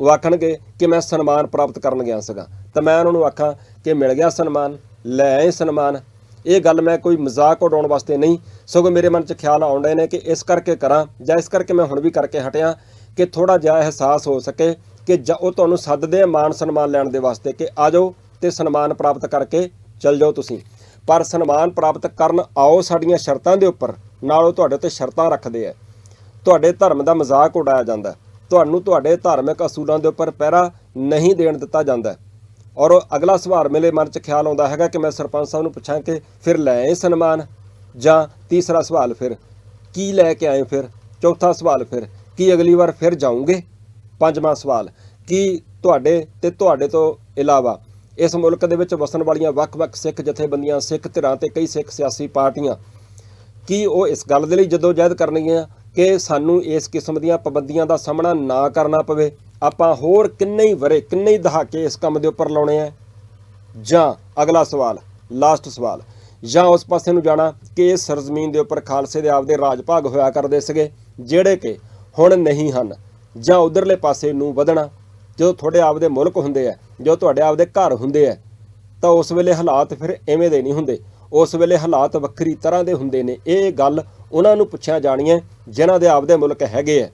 ਉਹ ਆਖਣਗੇ ਕਿ ਮੈਂ ਸਨਮਾਨ ਪ੍ਰਾਪਤ ਕਰਨ ਗਿਆ ਸੀਗਾ। ਤਾਂ ਮੈਂ ਉਹਨਾਂ ਨੂੰ ਆਖਾਂ ਕਿ ਮਿਲ ਗਿਆ ਸਨਮਾਨ, ਲੈ ਆਏ ਸਨਮਾਨ। ਇਹ ਗੱਲ ਮੈਂ ਕੋਈ ਮਜ਼ਾਕ ਉਡਾਉਣ ਵਾਸਤੇ ਨਹੀਂ, ਸਗੋਂ ਮੇਰੇ ਮਨ 'ਚ ਖਿਆਲ ਆਉਂਦੇ ਨੇ ਕਿ ਇਸ ਕਰਕੇ ਕਰਾਂ ਜਾਂ ਇਸ ਕਰਕੇ ਮੈਂ ਹੁਣ ਵੀ ਕਰਕੇ ਹਟਿਆ ਕਿ ਥੋੜਾ ਜਿਹਾ ਅਹਿਸਾਸ ਹੋ ਸਕੇ ਕਿ ਜ- ਉਹ ਤੁਹਾਨੂੰ ਸੱਦਦੇ ਆ ਮਾਨ ਸਨਮਾਨ ਲੈਣ ਦੇ ਵਾਸਤੇ ਕਿ ਆ ਜਾਓ ਤੇ ਸਨਮਾਨ ਪ੍ਰਾਪਤ ਕਰਕੇ ਚੱਲ ਜਾਓ ਤੁਸੀਂ। ਪਰ ਸਨਮਾਨ ਪ੍ਰਾਪਤ ਕਰਨ ਆਓ ਸਾਡੀਆਂ ਸ਼ਰਤਾਂ ਦੇ ਉੱਪਰ, ਨਾਲੋਂ ਤੁਹਾਡੇ ਉੱਤੇ ਸ਼ਰਤਾਂ ਰੱਖਦੇ ਆ ਤੁਹਾਡੇ ਧਰਮ ਦਾ ਮਜ਼ਾਕ ਉਡਾਇਆ ਜਾਂਦਾ ਤੁਹਾਨੂੰ ਤੁਹਾਡੇ ਧਾਰਮਿਕ ਅਸੂਲਾਂ ਦੇ ਉੱਪਰ ਪਹਿਰਾ ਨਹੀਂ ਦੇਣ ਦਿੱਤਾ ਜਾਂਦਾ ਔਰ ਅਗਲਾ ਸਵਾਲ ਮੇਰੇ ਮਨ 'ਚ ਖਿਆਲ ਆਉਂਦਾ ਹੈਗਾ ਕਿ ਮੈਂ ਸਰਪੰਚ ਸਾਹਿਬ ਨੂੰ ਪੁੱਛਾਂ ਕਿ ਫਿਰ ਲੈ ਆਏ ਸਨਮਾਨ? ਜਾਂ ਤੀਸਰਾ ਸਵਾਲ ਫਿਰ? ਕੀ ਲੈ ਕੇ ਆਏ ਫਿਰ? ਚੌਥਾ ਸਵਾਲ ਫਿਰ? ਕੀ ਅਗਲੀ ਵਾਰ ਫਿਰ ਜਾਓਗੇ? ਪੰਜਵਾਂ ਸਵਾਲ ਕੀ ਤੁਹਾਡੇ ਤੇ ਤੁਹਾਡੇ ਤੋਂ ਇਲਾਵਾ ਇਸ ਮੁਲਕ ਦੇ ਵਿੱਚ ਵਸਣ ਵਾਲੀਆਂ ਵੱਖ-ਵੱਖ ਸਿੱਖ ਜਥੇਬੰਦੀਆਂ, ਸਿੱਖ ਧਿਰਾਂ ਤੇ ਕਈ ਸਿੱਖ ਸਿਆਸੀ ਪਾਰਟੀਆਂ। ਕੀ ਉਹ ਇਸ ਗੱਲ ਦੇ ਲਈ ਜਦੋਜਹਿਦ ਕਰਨਗੀਆਂ ਕਿ ਸਾਨੂੰ ਇਸ ਕਿਸਮ ਦੀਆਂ ਪਾਬੰਦੀਆਂ ਦਾ ਸਾਹਮਣਾ ਨਾ ਕਰਨਾ ਪਵੇ? ਆਪਾਂ ਹੋਰ ਕਿੰਨੇ ਹੀ ਵਰੇ ਕਿੰਨੇ ਹੀ ਦਹਾਕੇ ਇਸ ਕੰਮ ਦੇ ਉੱਪਰ ਲਾਉਣੇ ਆ? ਜਾਂ ਅਗਲਾ ਸਵਾਲ, ਲਾਸਟ ਸਵਾਲ, ਜਾਂ ਉਸ ਪਾਸੇ ਨੂੰ ਜਾਣਾ ਕਿ ਇਸ ਸਰਜ਼ਮੀਨ ਦੇ ਉੱਪਰ ਖਾਲਸੇ ਦੇ ਆਪਦੇ ਰਾਜ ਭਾਗ ਹੋਇਆ ਕਰਦੇ ਸੀਗੇ, ਜਿਹੜੇ ਕਿ ਹੁਣ ਨਹੀਂ ਹਨ, ਜਾਂ ਉਧਰਲੇ ਪਾਸੇ ਨੂੰ ਵਧਣਾ? ਜਦੋਂ ਤੁਹਾਡੇ ਆਪਦੇ ਮੁਲਕ ਹੁੰਦੇ ਆ ਜਦੋਂ ਤੁਹਾਡੇ ਆਪਦੇ ਘਰ ਹੁੰਦੇ ਆ, ਤਾਂ ਉਸ ਵੇਲੇ ਹਾਲਾਤ ਫਿਰ ਐਵੇਂ ਦੇ ਨਹੀਂ ਹੁੰਦੇ। ਉਸ ਵੇਲੇ ਹਾਲਾਤ ਵੱਖਰੀ ਤਰ੍ਹਾਂ ਦੇ ਹੁੰਦੇ ਨੇ। ਇਹ ਗੱਲ ਉਹਨਾਂ ਨੂੰ ਪੁੱਛਿਆ ਜਾਣੀ ਹੈ ਜਿਨ੍ਹਾਂ ਦੇ ਆਪਦੇ ਮੁਲਕ ਹੈਗੇ ਆ।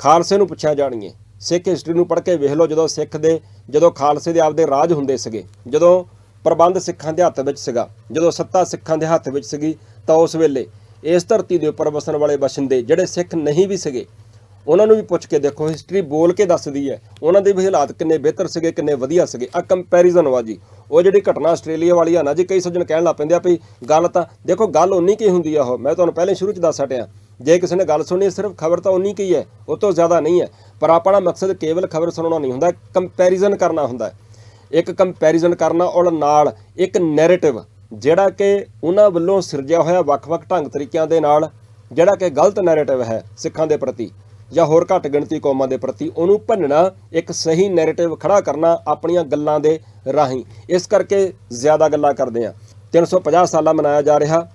ਖਾਲਸੇ ਨੂੰ ਪੁੱਛਿਆ ਜਾਣੀ ਹੈ ਸਿੱਖ ਹਿਸਟਰੀ ਨੂੰ ਪੜ੍ਹ ਕੇ ਵੇਖ ਲਓ, ਜਦੋਂ ਸਿੱਖ ਦੇ, ਜਦੋਂ ਖਾਲਸੇ ਦੇ ਆਪਦੇ ਰਾਜ ਹੁੰਦੇ ਸੀਗੇ, ਜਦੋਂ ਪ੍ਰਬੰਧ ਸਿੱਖਾਂ ਦੇ ਹੱਥ ਵਿੱਚ ਸੀਗਾ, ਜਦੋਂ ਸੱਤਾ ਸਿੱਖਾਂ ਦੇ ਹੱਥ ਵਿੱਚ ਸੀਗੀ, ਤਾਂ ਉਸ ਵੇਲੇ ਇਸ ਧਰਤੀ ਦੇ ਉੱਪਰ ਵਸਣ ਵਾਲੇ ਬਸ਼ਿੰਦੇ ਜਿਹੜੇ ਸਿੱਖ ਨਹੀਂ ਵੀ ਸੀਗੇ ਉਹਨਾਂ ਨੂੰ ਵੀ ਪੁੱਛ ਕੇ ਦੇਖੋ ਹਿਸਟਰੀ ਬੋਲ ਕੇ ਦੱਸਦੀ ਹੈ। ਉਹਨਾਂ ਦੇ ਵੀ ਹਾਲਾਤ ਕਿੰਨੇ ਬਿਹਤਰ ਸੀਗੇ, ਕਿੰਨੇ ਵਧੀਆ ਸੀਗੇ। ਆ ਕੰਪੈਰੀਜ਼ਨ ਵਾ ਜੀ। ਉਹ ਜਿਹੜੀ ਘਟਨਾ ਆਸਟ੍ਰੇਲੀਆ ਵਾਲੀ ਆ ਨਾ ਜੀ, ਕਈ ਸੱਜਣ ਕਹਿਣ ਲੱਗ ਪੈਂਦੇ ਆ ਵੀ ਗੱਲ ਤਾਂ, ਦੇਖੋ, ਗੱਲ ਉਨੀ ਕੀ ਹੁੰਦੀ ਆ ਉਹ। ਮੈਂ ਤੁਹਾਨੂੰ ਪਹਿਲੇ ਸ਼ੁਰੂ ਚ ਦੱਸ ਹਟਿਆ। ਜੇ ਕਿਸੇ ਨੇ ਗੱਲ ਸੁਣੀ, ਸਿਰਫ ਖਬਰ ਤਾਂ ਉਨੀ ਕੀ ਹੈ, ਉਹ ਤੋਂ ਜ਼ਿਆਦਾ ਨਹੀਂ ਹੈ। ਪਰ ਆਪਣਾ ਮਕਸਦ ਕੇਵਲ ਖਬਰ ਸੁਣਾਉਣਾ ਨਹੀਂ ਹੁੰਦਾ ਕੰਪੈਰੀਜ਼ਨ ਕਰਨਾ ਹੁੰਦਾ ਇੱਕ ਕੰਪੈਰੀਜ਼ਨ ਕਰਨਾ ਔਰ ਨਾਲ ਇੱਕ ਨੈਰੇਟਿਵ ਜਿਹੜਾ ਕਿ ਉਹਨਾਂ ਵੱਲੋਂ ਸਿਰਜਿਆ ਹੋਇਆ ਵੱਖ-ਵੱਖ ਢੰਗ ਤਰੀਕਿਆਂ ਦੇ ਨਾਲ, ਜਿਹੜਾ ਕਿ ਗਲਤ ਨੈਰੇਟਿਵ ਹੈ ਸਿੱਖਾਂ ਦੇ ਪ੍ਰਤੀ। ਜਾਂ ਹੋਰ ਘੱਟ ਗਿਣਤੀ ਕੌਮਾਂ ਦੇ ਪ੍ਰਤੀ ਉਹਨੂੰ ਭੰਨਣਾ, ਇੱਕ ਸਹੀ ਨੈਰੇਟਿਵ ਖੜਾ ਕਰਨਾ ਆਪਣੀਆਂ ਗੱਲਾਂ ਦੇ ਰਾਹੀਂ। ਇਸ ਕਰਕੇ ਜ਼ਿਆਦਾ ਗੱਲਾਂ ਕਰਦੇ ਆ 350 ਸਾਲਾ ਮਨਾਇਆ ਜਾ ਰਿਹਾ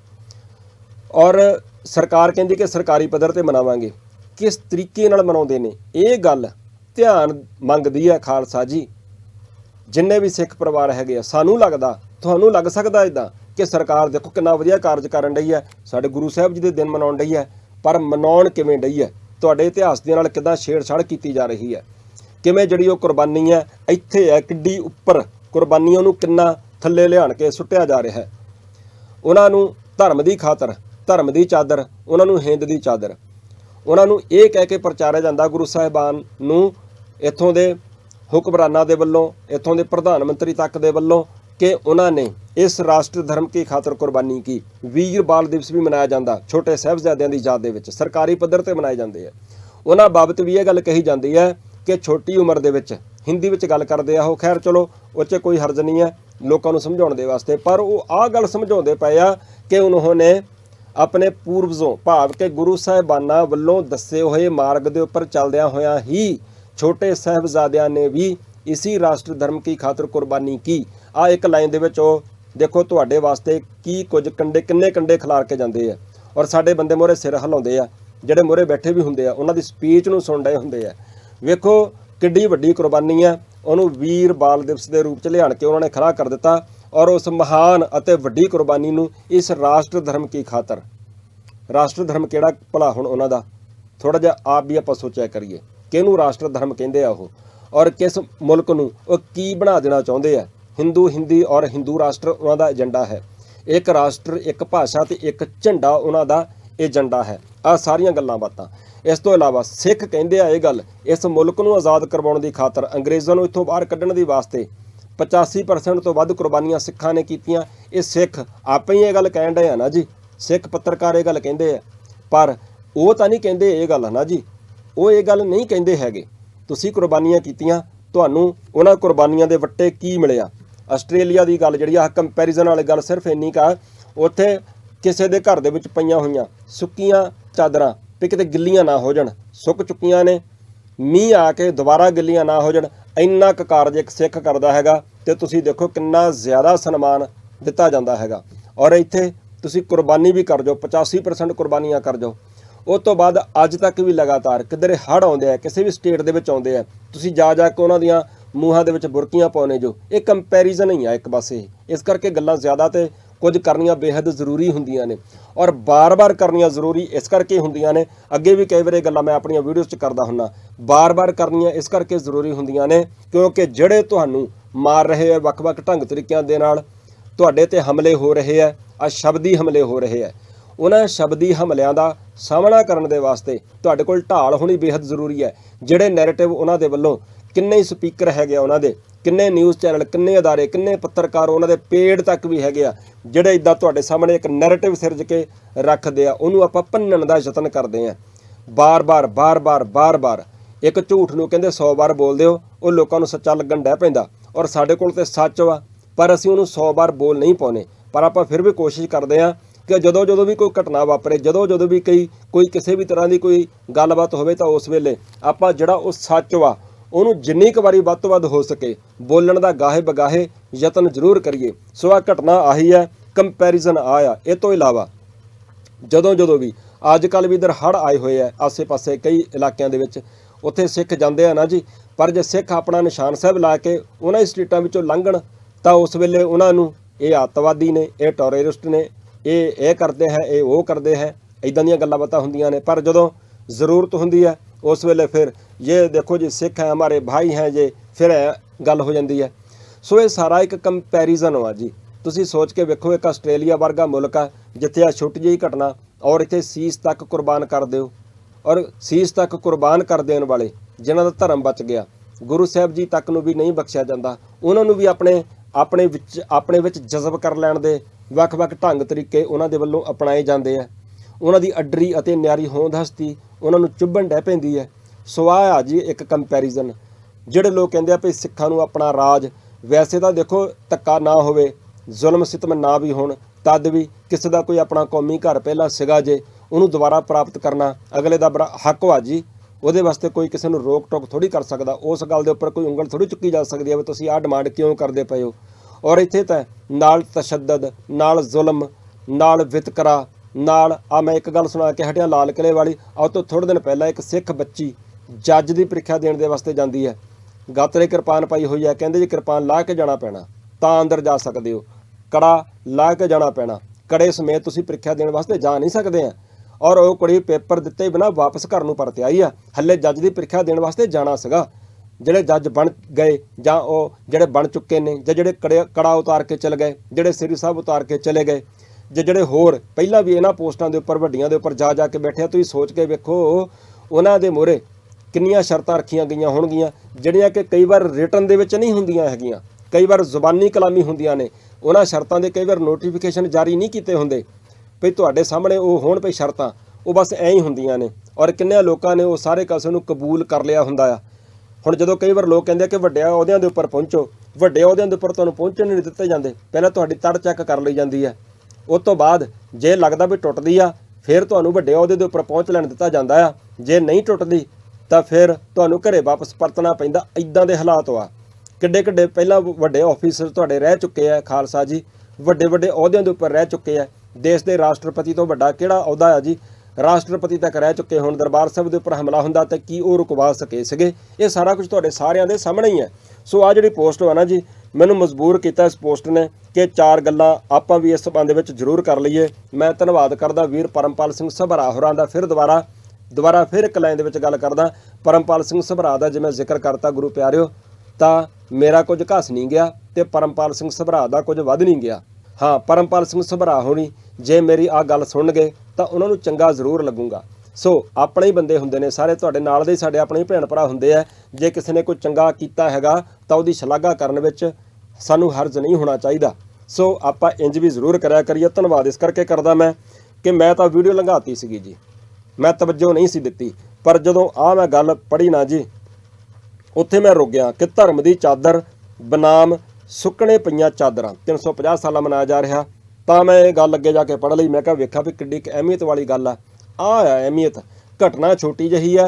ਔਰ ਸਰਕਾਰ ਕਹਿੰਦੀ ਕਿ ਸਰਕਾਰੀ ਪੱਧਰ ਤੇ ਮਨਾਵਾਂਗੇ। ਕਿਸ ਤਰੀਕੇ ਨਾਲ ਮਨਾਉਂਦੇ ਨੇ? ਇਹ ਗੱਲ ਧਿਆਨ ਮੰਗਦੀ ਹੈ ਖਾਲਸਾ ਜੀ। ਜਿੰਨੇ ਵੀ ਸਿੱਖ ਪਰਿਵਾਰ ਹੈਗੇ ਆ, ਸਾਨੂੰ ਲੱਗਦਾ, ਤੁਹਾਨੂੰ ਲੱਗ ਸਕਦਾ ਇਦਾਂ ਕਿ ਸਰਕਾਰ ਦੇਖੋ ਕਿੰਨਾ ਵਧੀਆ ਕਾਰਜ ਕਰਨ ਰਹੀ ਹੈ। ਸਾਡੇ ਗੁਰੂ ਸਾਹਿਬ ਜੀ ਦੇ ਦਿਨ ਮਨਾਉਣ ਰਹੀ ਹੈ, ਪਰ ਮਨਾਉਣ ਕਿਵੇਂ ਰਹੀ ਹੈ? ਤੁਹਾਡੇ ਇਤਿਹਾਸ ਦੇ ਨਾਲ ਕਿਦਾਂ ਛੇੜਛਾੜ ਕੀਤੀ ਜਾ ਰਹੀ ਹੈ? ਕਿਵੇਂ ਜਿਹੜੀ ਉਹ ਕੁਰਬਾਨੀ ਹੈ, ਇੱਥੇ ਹੈ, ਕਿੱਡੀ ਉੱਪਰ ਕੁਰਬਾਨੀਆਂ ਨੂੰ ਕਿੰਨਾ ਥੱਲੇ ਲਿਆਣ ਕੇ ਸੁੱਟਿਆ ਜਾ ਰਿਹਾ ਹੈ? ਉਹਨਾਂ ਨੂੰ ਧਰਮ ਦੀ ਖਾਤਰ, ਧਰਮ ਦੀ ਚਾਦਰ, ਉਹਨਾਂ ਨੂੰ ਹਿੰਦ ਦੀ ਚਾਦਰ। ਉਹਨਾਂ ਨੂੰ ਇਹ ਕਹਿ ਕੇ ਪ੍ਰਚਾਰਿਆ ਜਾਂਦਾ ਗੁਰੂ ਸਾਹਿਬਾਨ ਨੂੰ, ਇੱਥੋਂ ਦੇ ਹੁਕਮਰਾਨਾਂ ਦੇ ਵੱਲੋਂ, ਇੱਥੋਂ ਦੇ ਪ੍ਰਧਾਨ ਮੰਤਰੀ ਤੱਕ ਦੇ ਵੱਲੋਂ ਕਿ ਉਹਨਾਂ ਨੇ ਇਸ ਰਾਸ਼ਟਰ ਧਰਮ ਕੀ ਖਾਤਰ ਕੁਰਬਾਨੀ ਕੀ? ਵੀਰ ਬਾਲ ਦਿਵਸ ਵੀ ਮਨਾਇਆ ਜਾਂਦਾ। ਛੋਟੇ ਸਾਹਿਬਜ਼ਾਦਿਆਂ ਦੀ ਯਾਦ ਦੇ ਵਿੱਚ ਸਰਕਾਰੀ ਪੱਧਰ ਤੇ ਮਨਾਏ ਜਾਂਦੇ ਆ। ਉਹਨਾਂ ਬਾਬਤ ਵੀ ਇਹ ਗੱਲ ਕਹੀ ਜਾਂਦੀ ਹੈ ਕਿ ਛੋਟੀ ਉਮਰ ਦੇ ਵਿੱਚ ਹਿੰਦੀ ਵਿੱਚ ਗੱਲ ਕਰਦੇ ਆ ਉਹ। ਖੈਰ ਚਲੋ, ਉਹ 'ਚ ਕੋਈ ਹਰਜ ਨਹੀਂ ਹੈ ਲੋਕਾਂ ਨੂੰ ਸਮਝਾਉਣ ਦੇ ਵਾਸਤੇ। ਪਰ ਉਹ ਆਹ ਗੱਲ ਸਮਝਾਉਂਦੇ ਪਏ ਆ ਕਿ ਉਹਨਾਂ ਨੇ ਆਪਣੇ ਪੂਰਵਜੋਂ ਭਾਵ ਕਿ ਗੁਰੂ ਸਾਹਿਬਾਨਾਂ ਵੱਲੋਂ ਦੱਸੇ ਹੋਏ ਮਾਰਗ ਦੇ ਉੱਪਰ ਚੱਲਦਿਆਂ ਹੋਇਆਂ ਹੀ ਛੋਟੇ ਸਾਹਿਬਜ਼ਾਦਿਆਂ ਨੇ ਵੀ ਇਸੀ ਰਾਸ਼ਟਰ ਧਰਮ ਕੀ ਖਾਤਰ ਕੁਰਬਾਨੀ ਕੀ। ਆ ਇੱਕ ਲਾਈਨ ਦੇ ਵਿੱਚ ਉਹ ਦੇਖੋ, ਤੁਹਾਡੇ ਵਾਸਤੇ ਕੀ ਕੁਝ ਕੰਡੇ, ਕਿੰਨੇ ਕੰਡੇ ਖਿਲਾਰ ਕੇ ਜਾਂਦੇ ਆ? ਔਰ ਸਾਡੇ ਬੰਦੇ ਮੋਰੇ ਸਿਰ ਹਿਲਾਉਂਦੇ ਆ, ਜਿਹੜੇ ਮੋਰੇ ਬੈਠੇ ਵੀ ਹੁੰਦੇ ਆ, ਉਹਨਾਂ ਦੀ ਸਪੀਚ ਨੂੰ ਸੁਣ ਰਹੇ ਹੁੰਦੇ ਆ। ਵੇਖੋ, ਕਿੱਡੀ ਵੱਡੀ ਕੁਰਬਾਨੀ ਆ, ਉਹਨੂੰ ਵੀਰ ਬਾਲ ਦਿਵਸ ਦੇ ਰੂਪ ਚ ਲਿਆਣ ਕੇ ਉਹਨਾਂ ਨੇ ਖੜਾ ਕਰ ਦਿੱਤਾ, ਔਰ ਉਸ ਮਹਾਨ ਅਤੇ ਵੱਡੀ ਕੁਰਬਾਨੀ ਨੂੰ ਇਸ ਰਾਸ਼ਟਰ ਧਰਮ ਕੀ ਖਾਤਰ? ਰਾਸ਼ਟਰ ਧਰਮ ਕਿਹੜਾ ਭਲਾ ਹੁਣ ਉਹਨਾਂ ਦਾ? ਥੋੜਾ ਜਿਹਾ ਆਪ ਵੀ ਆਪਾਂ ਸੋਚਿਆ ਕਰੀਏ, ਕਿਹਨੂੰ ਰਾਸ਼ਟਰ ਧਰਮ ਕਹਿੰਦੇ ਆ ਉਹ? ਔਰ ਕਿਸ ਮੁਲਕ ਨੂੰ ਉਹ ਕੀ ਬਣਾ ਦੇਣਾ ਚਾਹੁੰਦੇ ਆ? ਹਿੰਦੂ, ਹਿੰਦੀ ਔਰ ਹਿੰਦੂ ਰਾਸ਼ਟਰ ਉਹਨਾਂ ਦਾ ਏਜੰਡਾ ਹੈ। ਇੱਕ ਰਾਸ਼ਟਰ, ਇੱਕ ਭਾਸ਼ਾ ਤੇ ਇੱਕ ਝੰਡਾ ਉਹਨਾਂ ਦਾ ਏਜੰਡਾ ਹੈ। ਆ ਸਾਰੀਆਂ ਗੱਲਾਂ ਬਾਤਾਂ। ਇਸ ਤੋਂ ਇਲਾਵਾ ਸਿੱਖ ਕਹਿੰਦੇ ਆ ਇਹ ਗੱਲ, ਇਸ ਮੁਲਕ ਨੂੰ ਆਜ਼ਾਦ ਕਰਵਾਉਣ ਦੀ ਖਾਤਰ ਅੰਗਰੇਜ਼ਾਂ ਨੂੰ ਇੱਥੋਂ ਬਾਹਰ ਕੱਢਣ ਦੀ ਵਾਸਤੇ 85% ਤੋਂ ਵੱਧ ਕੁਰਬਾਨੀਆਂ ਸਿੱਖਾਂ ਨੇ ਕੀਤੀਆਂ। ਇਹ ਸਿੱਖ ਆਪੇ ਹੀ ਇਹ ਗੱਲ ਕਹਿਣ ਡਏ ਆ ਨਾ ਜੀ। ਸਿੱਖ ਪੱਤਰਕਾਰ ਇਹ ਗੱਲ ਕਹਿੰਦੇ ਆ। ਪਰ ਉਹ ਤਾਂ ਨਹੀਂ ਕਹਿੰਦੇ ਇਹ ਗੱਲ ਨਾ ਜੀ। ਉਹ ਇਹ ਗੱਲ ਨਹੀਂ ਕਹਿੰਦੇ ਹੈਗੇ। ਤੁਸੀਂ ਕੁਰਬਾਨੀਆਂ ਕੀਤੀਆਂ, ਤੁਹਾਨੂੰ ਉਹਨਾਂ ਕੁਰਬਾਨੀਆਂ ਦੇ ਵੱਟੇ ਕੀ ਮਿਲਿਆ? ਆਸਟ੍ਰੇਲੀਆ ਦੀ ਗੱਲ ਜਿਹੜੀ ਆ ਕੰਪੈਰੀਜ਼ਨ ਵਾਲੀ ਗੱਲ ਸਿਰਫ ਇੰਨੀ ਕਾ ਉੱਥੇ ਕਿਸੇ ਦੇ ਘਰ ਦੇ ਵਿੱਚ ਪਈਆਂ ਹੋਈਆਂ ਸੁੱਕੀਆਂ ਚਾਦਰਾਂ ਵੀ ਕਿਤੇ ਗਿੱਲੀਆਂ ਨਾ ਹੋ ਜਾਣ, ਸੁੱਕ ਚੁੱਕੀਆਂ ਨੇ, ਮੀਂਹ ਆ ਕੇ ਦੁਬਾਰਾ ਗਿੱਲੀਆਂ ਨਾ ਹੋ ਜਾਣ, ਇੰਨਾ ਕੁ ਕਾਰਜ ਇੱਕ ਸਿੱਖ ਕਰਦਾ ਹੈਗਾ ਤੇ ਤੁਸੀਂ ਦੇਖੋ ਕਿੰਨਾ ਜ਼ਿਆਦਾ ਸਨਮਾਨ ਦਿੱਤਾ ਜਾਂਦਾ ਹੈਗਾ। ਔਰ ਇੱਥੇ ਤੁਸੀਂ ਕੁਰਬਾਨੀ ਵੀ ਕਰ ਜਾਓ 85% ਕੁਰਬਾਨੀਆਂ ਕਰ ਜਾਓ। ਉਸ ਤੋਂ ਬਾਅਦ ਅੱਜ ਤੱਕ ਵੀ ਲਗਾਤਾਰ ਕਿਧਰੇ ਹੜ ਆਉਂਦੇ ਆ, ਕਿਸੇ ਵੀ ਸਟੇਟ ਦੇ ਵਿੱਚ ਆਉਂਦੇ ਆ, ਤੁਸੀਂ ਜਾ ਜਾ ਕੇ ਉਹਨਾਂ ਦੀਆਂ ਮੂੰਹਾਂ ਦੇ ਵਿੱਚ ਬੁਰਕੀਆਂ ਪਾਉਨੇ ਜੋ, ਇਹ ਕੰਪੈਰੀਜ਼ਨ ਹੀ ਆ ਇੱਕ ਪਾਸੇ। ਇਸ ਕਰਕੇ ਗੱਲਾਂ ਜ਼ਿਆਦਾ ਤੇ ਕੁਝ ਕਰਨੀਆਂ ਬੇਹੱਦ ਜ਼ਰੂਰੀ ਹੁੰਦੀਆਂ ਨੇ ਔਰ ਬਾਰ-ਬਾਰ ਕਰਨੀਆਂ ਜ਼ਰੂਰੀ ਇਸ ਕਰਕੇ ਹੁੰਦੀਆਂ ਨੇ। ਅੱਗੇ ਵੀ ਕਈ ਵਾਰੇ ਗੱਲਾਂ ਮੈਂ ਆਪਣੀਆਂ ਵੀਡੀਓਜ਼ 'ਚ ਕਰਦਾ ਹੁੰਨਾ। ਬਾਰ-ਬਾਰ ਕਰਨੀਆਂ ਇਸ ਕਰਕੇ ਜ਼ਰੂਰੀ ਹੁੰਦੀਆਂ ਨੇ ਕਿਉਂਕਿ ਜਿਹੜੇ ਤੁਹਾਨੂੰ ਮਾਰ ਰਹੇ ਆ ਵੱਖ-ਵੱਖ ਢੰਗ ਤਰੀਕਿਆਂ ਦੇ ਨਾਲ, ਤੁਹਾਡੇ ਤੇ ਹਮਲੇ ਹੋ ਰਹੇ ਆ ਆ ਸ਼ਬਦੀ ਹਮਲੇ ਹੋ ਰਹੇ ਆ। ਉਹਨਾਂ ਸ਼ਬਦੀ ਹਮਲਿਆਂ ਦਾ ਸਾਹਮਣਾ ਕਰਨ ਦੇ ਵਾਸਤੇ ਤੁਹਾਡੇ ਕੋਲ ਢਾਲ ਹੋਣੀ ਬੇਹੱਦ ਜ਼ਰੂਰੀ ਹੈ। ਜਿਹੜੇ ਨੈਰੇਟਿਵ ਉਹਨਾਂ ਦੇ ਵੱਲੋਂ ਕਿੰਨੇ ਹੀ ਸਪੀਕਰ ਹੈਗੇ ਆ ਉਹਨਾਂ ਦੇ, ਕਿੰਨੇ ਨਿਊਜ਼ ਚੈਨਲ ਕਿੰਨੇ ਅਦਾਰੇ, ਕਿੰਨੇ ਪੱਤਰਕਾਰ ਉਹਨਾਂ ਦੇ ਪੇਡ ਤੱਕ ਵੀ ਹੈਗੇ ਆ, ਜਿਹੜੇ ਇਦਾਂ ਤੁਹਾਡੇ ਸਾਹਮਣੇ ਇੱਕ ਨੈਰੇਟਿਵ ਸਿਰਜ ਕੇ ਰੱਖਦੇ ਆ, ਉਹਨੂੰ ਆਪਾਂ ਭੰਨਣ ਦਾ ਯਤਨ ਕਰਦੇ ਆ। ਬਾਰ-ਬਾਰ ਬਾਰ-ਬਾਰ ਬਾਰ-ਬਾਰ ਇੱਕ ਝੂਠ ਨੂੰ ਕਹਿੰਦੇ 100 ਵਾਰ ਬੋਲਦੇ ਹੋ, ਉਹ ਲੋਕਾਂ ਨੂੰ ਸੱਚਾ ਲੱਗਣ ਡੈ ਪੈਂਦਾ, ਔਰ ਸਾਡੇ ਕੋਲ ਤੇ ਸੱਚ ਵਾ, ਪਰ ਅਸੀਂ ਉਹਨੂੰ 100 ਵਾਰ ਬੋਲ ਨਹੀਂ ਪਾਉਨੇ ਪਰ ਆਪਾਂ ਫਿਰ ਵੀ ਕੋਸ਼ਿਸ਼ ਕਰਦੇ ਆ ਕਿ ਜਦੋਂ ਜਦੋਂ ਵੀ ਕੋਈ ਘਟਨਾ ਵਾਪਰੇ, ਜਦੋਂ ਜਦੋਂ ਵੀ ਕਈ, ਕੋਈ ਕਿਸੇ ਵੀ ਤਰ੍ਹਾਂ ਦੀ ਕੋਈ ਗੱਲਬਾਤ ਹੋਵੇ ਤਾਂ ਉਸ ਵੇਲੇ ਆਪਾਂ ਜਿਹੜਾ ਉਹ ਸੱਚ ਵਾ ਉਹਨੂੰ ਜਿੰਨੀ ਕੁ ਵਾਰੀ ਵੱਧ ਤੋਂ ਵੱਧ ਹੋ ਸਕੇ ਬੋਲਣ ਦਾ ਗਾਹੇ ਬਗਾਹੇ ਯਤਨ ਜ਼ਰੂਰ ਕਰੀਏ। ਸੋ ਆ ਘਟਨਾ ਆਹੀ ਹੈ ਕੰਪੈਰੀਜ਼ਨ ਆਇਆ ਇਹ ਤੋਂ ਇਲਾਵਾ ਜਦੋਂ ਜਦੋਂ ਵੀ ਅੱਜ ਕੱਲ ਵੀ ਇਧਰ ਹੜ ਆਏ ਹੋਏ ਆ, ਆਸੇ-ਪਾਸੇ ਕਈ ਇਲਾਕਿਆਂ ਦੇ ਵਿੱਚ, ਉੱਥੇ ਸਿੱਖ ਜਾਂਦੇ ਆ ਨਾ ਜੀ, ਪਰ ਜੇ ਸਿੱਖ ਆਪਣਾ ਨਿਸ਼ਾਨ ਸਾਹਿਬ ਲਾ ਕੇ ਉਹਨਾਂ ਹੀ ਸਟਰੀਟਾਂ ਵਿੱਚੋਂ ਲੰਘਣ, ਤਾਂ ਉਸ ਵੇਲੇ ਉਹਨਾਂ ਨੂੰ ਇਹ ਅੱਤਵਾਦੀ ਨੇ, ਇਹ ਟੈਰਰਿਸਟ ਨੇ, ਇਹ ਇਹ ਕਰਦੇ ਹੈ, ਇਹ ਉਹ ਕਰਦੇ ਹੈ ਇਦਾਂ ਦੀਆਂ ਗੱਲਾਂ ਬਾਤਾਂ ਹੁੰਦੀਆਂ ਨੇ। ਪਰ ਜਦੋਂ ਜ਼ਰੂਰਤ ਹੁੰਦੀ ਹੈ। ਉਸ ਵੇਲੇ ਫਿਰ ਇਹ ਦੇਖੋ ਜੀ, ਸਿੱਖ ਹੈ, ਹਮਾਰੇ ਭਾਈ ਹੈ ਜੇ, ਫਿਰ ਇਹ ਗੱਲ ਹੋ ਜਾਂਦੀ ਹੈ। ਸੋ ਇਹ ਸਾਰਾ ਇੱਕ ਕੰਪੈਰੀਜ਼ਨ ਵਾ ਜੀ। ਤੁਸੀਂ ਸੋਚ ਕੇ ਵੇਖੋ, ਇੱਕ ਆਸਟ੍ਰੇਲੀਆ ਵਰਗਾ ਮੁਲਕ ਆ, ਜਿੱਥੇ ਆ ਛੋਟੀ ਜਿਹੀ ਘਟਨਾ, ਔਰ ਇੱਥੇ ਸੀਸ ਤੱਕ ਕੁਰਬਾਨ ਕਰ ਦਿਓ। ਔਰ ਸੀਸ ਤੱਕ ਕੁਰਬਾਨ ਕਰ ਦੇਣ ਵਾਲੇ, ਜਿਨ੍ਹਾਂ ਦਾ ਧਰਮ ਬਚ ਗਿਆ, ਗੁਰੂ ਸਾਹਿਬ ਜੀ ਤੱਕ ਨੂੰ ਵੀ ਨਹੀਂ ਬਖਸ਼ਿਆ ਜਾਂਦਾ। ਉਹਨਾਂ ਨੂੰ ਵੀ ਆਪਣੇ ਆਪਣੇ ਵਿੱਚ ਆਪਣੇ ਵਿੱਚ ਜਜ਼ਬ ਕਰ ਲੈਣ ਦੇ ਵੱਖ-ਵੱਖ ਢੰਗ ਤਰੀਕੇ ਉਹਨਾਂ ਦੇ ਵੱਲੋਂ ਅਪਣਾਏ ਜਾਂਦੇ ਆ। ਉਹਨਾਂ ਦੀ ਅੱਡਰੀ ਅਤੇ ਨਿਆਰੀ ਹੋਂਦ ਹਸਤੀ ਉਹਨਾਂ ਨੂੰ ਚੁੱਭਣ ਡੈ ਪੈਂਦੀ ਹੈ। ਸੋ ਆਹ ਆ ਜੀ ਇੱਕ ਕੰਪੈਰੀਜ਼ਨ ਜਿਹੜੇ ਲੋਕ ਕਹਿੰਦੇ ਆ ਵੀ ਸਿੱਖਾਂ ਨੂੰ ਆਪਣਾ ਰਾਜ ਵੈਸੇ ਤਾਂ ਦੇਖੋ ਧੱਕਾ ਨਾ ਹੋਵੇ, ਜ਼ੁਲਮ ਸਿਤਮ ਨਾ ਵੀ ਹੋਣ, ਤਦ ਵੀ ਕਿਸੇ ਦਾ ਕੋਈ ਆਪਣਾ ਕੌਮੀ ਘਰ ਪਹਿਲਾਂ ਸੀਗਾ ਜੇ ਉਹਨੂੰ ਦੁਬਾਰਾ ਪ੍ਰਾਪਤ ਕਰਨਾ, ਅਗਲੇ ਦਾ ਬੜਾ ਹੱਕ ਵਾ ਜੀ। ਉਹਦੇ ਵਾਸਤੇ ਕੋਈ ਕਿਸੇ ਨੂੰ ਰੋਕ ਟੋਕ ਥੋੜੀ ਕਰ ਸਕਦਾ। ਉਸ ਗੱਲ ਦੇ ਉੱਪਰ ਕੋਈ ਉਂਗਲ ਥੋੜੀ ਚੁੱਕੀ ਜਾ ਸਕਦੀ ਹੈ ਵੀ ਤੁਸੀਂ ਆਹ ਡਿਮਾਂਡ ਕਿਉਂ ਕਰਦੇ ਪਏ ਹੋ? ਔਰ ਇੱਥੇ ਤਾਂ ਨਾਲ ਤਸ਼ੱਦਦ, ਨਾਲ ਜ਼ੁਲਮ, ਨਾਲ ਵਿਤਕਰਾ ਨਾਲ ਆ ਮੈਂ ਇੱਕ ਗੱਲ ਸੁਣਾ ਕੇ ਹਟਿਆ ਲਾਲ ਕਿਲੇ ਵਾਲੀ। ਉਹ ਤੋਂ ਥੋੜੇ ਦਿਨ ਪਹਿਲਾਂ ਇੱਕ ਸਿੱਖ ਬੱਚੀ ਜੱਜ ਦੀ ਪ੍ਰੀਖਿਆ ਦੇਣ ਦੇ ਵਾਸਤੇ ਜਾਂਦੀ ਹੈ। ਗਾਤਰੇ ਕਿਰਪਾਨ ਪਾਈ ਹੋਈ ਹੈ, ਕਹਿੰਦੇ ਜੀ ਕਿਰਪਾਨ ਲਾ ਕੇ ਜਾਣਾ ਪੈਣਾ, ਤਾਂ ਅੰਦਰ ਜਾ ਸਕਦੇ ਹੋ। ਕੜਾ ਲਾ ਕੇ ਜਾਣਾ ਪੈਣਾ, ਕੜੇ ਸਮੇਤ ਤੁਸੀਂ ਪ੍ਰੀਖਿਆ ਦੇਣ ਵਾਸਤੇ ਜਾ ਨਹੀਂ ਸਕਦੇ ਆ। ਔਰ ਉਹ ਕੁੜੀ ਪੇਪਰ ਦਿੱਤੇ ਬਿਨਾ ਵਾਪਸ ਘਰ ਨੂੰ ਪਰਤ ਆਈ ਆ। ਹੱਲੇ ਜੱਜ ਦੀ ਪ੍ਰੀਖਿਆ ਦੇਣ ਵਾਸਤੇ ਜਾਣਾ ਸੀਗਾ। ਜਿਹੜੇ ਜੱਜ ਬਣ ਗਏ, ਜਾਂ ਉਹ ਜਿਹੜੇ ਬਣ ਚੁੱਕੇ ਨੇ, ਜਾਂ ਜਿਹੜੇ ਕੜੇ ਕੜਾ ਉਤਾਰ ਕੇ ਚਲੇ ਗਏ, ਜਿਹੜੇ ਸ੍ਰੀ ਸਾਹਿਬ ਉਤਾਰ ਕੇ ਚਲੇ ਗਏ ਜੇ ਜਿਹੜੇ ਹੋਰ ਪਹਿਲਾਂ ਵੀ ਇਹਨਾਂ ਪੋਸਟਾਂ ਦੇ ਉੱਪਰ, ਵੱਡੀਆਂ ਦੇ ਉੱਪਰ ਜਾ ਜਾ ਕੇ ਬੈਠੇ ਆ, ਤੁਸੀਂ ਸੋਚ ਕੇ ਵੇਖੋ, ਉਹਨਾਂ ਦੇ ਮੋਹਰੇ ਕਿੰਨੀਆਂ ਸ਼ਰਤਾਂ ਰੱਖੀਆਂ ਗਈਆਂ ਹੋਣਗੀਆਂ, ਜਿਹੜੀਆਂ ਕਿ ਕਈ ਵਾਰ ਰਿਟਰਨ ਦੇ ਵਿੱਚ ਨਹੀਂ ਹੁੰਦੀਆਂ ਹੈਗੀਆਂ, ਕਈ ਵਾਰ ਜ਼ੁਬਾਨੀ ਕਲਾਮੀ ਹੁੰਦੀਆਂ ਨੇ, ਉਹਨਾਂ ਸ਼ਰਤਾਂ ਦੇ ਕਈ ਵਾਰ ਨੋਟੀਫਿਕੇਸ਼ਨ ਜਾਰੀ ਨਹੀਂ ਕੀਤੇ ਹੁੰਦੇ। ਵੀ ਤੁਹਾਡੇ ਸਾਹਮਣੇ ਉਹ ਹੋਣ ਪਈ ਸ਼ਰਤਾਂ, ਉਹ ਬਸ ਐਂ ਹੀ ਹੁੰਦੀਆਂ ਨੇ, ਔਰ ਕਿੰਨੇ ਲੋਕਾਂ ਨੇ ਉਹ ਸਾਰੇ ਕਾਸੇ ਨੂੰ ਕਬੂਲ ਕਰ ਲਿਆ ਹੁੰਦਾ ਆ। ਹੁਣ ਜਦੋਂ ਕਈ ਵਾਰ ਲੋਕ ਕਹਿੰਦੇ ਕਿ ਵੱਡਿਆਂ ਅਹੁਦਿਆਂ ਦੇ ਉੱਪਰ ਪਹੁੰਚੋ, ਵੱਡੇ ਅਹੁਦਿਆਂ ਦੇ ਉੱਪਰ ਤੁਹਾਨੂੰ ਪਹੁੰਚਣ ਨਹੀਂ ਦਿੱਤੇ ਜਾਂਦੇ, ਪਹਿਲਾਂ ਤੁਹਾਡੀ ਤੜ ਚੈੱਕ ਕਰ ਲਈ ਜਾਂਦੀ ਹੈ। ਉਸ ਤੋਂ ਬਾਅਦ ਜੇ ਲੱਗਦਾ ਵੀ ਟੁੱਟਦੀ ਆ, ਫਿਰ ਤੁਹਾਨੂੰ ਵੱਡੇ ਅਹੁਦੇ ਦੇ ਉੱਪਰ ਪਹੁੰਚ ਲੈਣ ਦਿੱਤਾ ਜਾਂਦਾ ਆ। ਜੇ ਨਹੀਂ ਟੁੱਟਦੀ, ਤਾਂ ਫਿਰ ਤੁਹਾਨੂੰ ਘਰੇ ਵਾਪਸ ਪਰਤਣਾ ਪੈਂਦਾ ਇਦਾਂ ਦੇ ਹਾਲਾਤ ਆ। ਕਿੱਡੇ ਕਿੱਡੇ ਪਹਿਲਾਂ ਵੱਡੇ ਆਫੀਸਰ ਤੁਹਾਡੇ ਰਹਿ ਚੁੱਕੇ ਆ, ਖਾਲਸਾ ਜੀ। ਵੱਡੇ ਵੱਡੇ ਅਹੁਦਿਆਂ ਦੇ ਉੱਪਰ ਰਹਿ ਚੁੱਕੇ ਆ। ਦੇਸ਼ ਦੇ ਰਾਸ਼ਟਰਪਤੀ ਤੋਂ ਵੱਡਾ ਕਿਹੜਾ ਅਹੁਦਾ ਆ ਜੀ? ਰਾਸ਼ਟਰਪਤੀ ਤੱਕ ਰਹਿ ਚੁੱਕੇ ਹੁਣ, ਦਰਬਾਰ ਸਾਹਿਬ ਦੇ ਉੱਪਰ ਹਮਲਾ ਹੁੰਦਾ ਤਾਂ ਕੀ ਉਹ ਰੁਕਵਾ ਸਕੇ ਸੀਗੇ? ਇਹ ਸਾਰਾ ਕੁਝ ਤੁਹਾਡੇ ਸਾਰਿਆਂ ਦੇ ਸਾਹਮਣੇ ਹੀ ਹੈ ਸੋ ਆ ਜਿਹੜੀ ਪੋਸਟ ਹੋਆ ਨਾ ਜੀ ਮੈਨੂੰ ਮਜਬੂਰ ਕੀਤਾ ਇਸ ਪੋਸਟ ਨੇ ਕਿ ਚਾਰ ਗੱਲਾਂ ਆਪਾਂ ਵੀ ਇਸ ਸਬੰਧ ਵਿੱਚ ਜ਼ਰੂਰ ਕਰ ਲਈਏ। ਮੈਂ ਧੰਨਵਾਦ ਕਰਦਾ ਵੀਰ ਪਰਮਪਾਲ ਸਿੰਘ ਸਭਰਾ ਹੋਰਾਂ ਦਾ। ਫਿਰ ਦੁਬਾਰਾ ਦੁਬਾਰਾ ਫਿਰ ਇੱਕ ਲਾਈਨ ਦੇ ਵਿੱਚ ਗੱਲ ਕਰਦਾ। ਪਰਮਪਾਲ ਸਿੰਘ ਸਭਰਾ ਦਾ ਜਿਵੇਂ ਜ਼ਿਕਰ ਕਰਤਾ ਗੁਰੂ ਪਿਆਰਿਓ, ਤਾਂ ਮੇਰਾ ਕੁਝ ਘਸ ਨਹੀਂ ਗਿਆ ਤੇ ਪਰਮਪਾਲ ਸਿੰਘ ਸਭਰਾ ਦਾ ਕੁਝ ਵੱਧ ਨਹੀਂ ਗਿਆ। ਹਾਂ, ਪਰਮਪਾਲ ਸਿੰਘ ਸਭਰਾ ਹੋਣੀ, ਜੇ ਮੇਰੀ ਆ ਗੱਲ ਸੁਣਨਗੇ ਤਾਂ ਉਹਨਾਂ ਨੂੰ ਚੰਗਾ ਜ਼ਰੂਰ ਲੱਗੂਗਾ। ਸੋ ਆਪਣੇ ਹੀ ਬੰਦੇ ਹੁੰਦੇ ਨੇ ਸਾਰੇ, ਤੁਹਾਡੇ ਨਾਲ ਦੇ ਸਾਡੇ ਆਪਣੇ ਹੀ ਭੈਣ ਭਰਾ ਹੁੰਦੇ ਆ। ਜੇ ਕਿਸੇ ਨੇ ਕੋਈ ਚੰਗਾ ਕੀਤਾ ਹੈਗਾ, ਤਾਂ ਉਹਦੀ ਸ਼ਲਾਘਾ ਕਰਨ ਵਿੱਚ ਸਾਨੂੰ ਹਰਜ ਨਹੀਂ ਹੋਣਾ ਚਾਹੀਦਾ। ਸੋ ਆਪਾਂ ਇੰਜ ਵੀ ਜ਼ਰੂਰ ਕਰਿਆ ਕਰੀਏ। ਧੰਨਵਾਦ ਇਸ ਕਰਕੇ ਕਰਦਾ ਮੈਂ ਕਿ ਮੈਂ ਤਾਂ ਵੀਡੀਓ ਲੰਘਾਤੀ ਸੀਗੀ ਜੀ। ਮੈਂ ਤਵੱਜੋ ਨਹੀਂ ਸੀ ਦਿੱਤੀ। ਪਰ ਜਦੋਂ ਆ ਮੈਂ ਗੱਲ ਪੜ੍ਹੀ ਨਾ ਜੀ, ਉੱਥੇ ਮੈਂ ਰੁਕ ਗਿਆ ਕਿ ਧਰਮ ਦੀ ਚਾਦਰ ਬਨਾਮ ਸੁੱਕਣੇ ਪਈਆਂ ਚਾਦਰਾਂ। 350 ਸਾਲਾ ਮਨਾਇਆ ਜਾ ਰਿਹਾ। ਤਾਂ ਮੈਂ ਇਹ ਗੱਲ ਅੱਗੇ ਜਾ ਕੇ ਪੜ੍ਹ ਲਈ। ਮੈਂ ਕਿਹਾ ਵੇਖਾ ਵੀ ਕਿੱਡੀ ਕੁ ਅਹਿਮੀਅਤ ਵਾਲੀ ਗੱਲ ਆ। ਆ ਅਹਿਮੀਅਤ। ਘਟਨਾ ਛੋਟੀ ਜਹੀ ਆ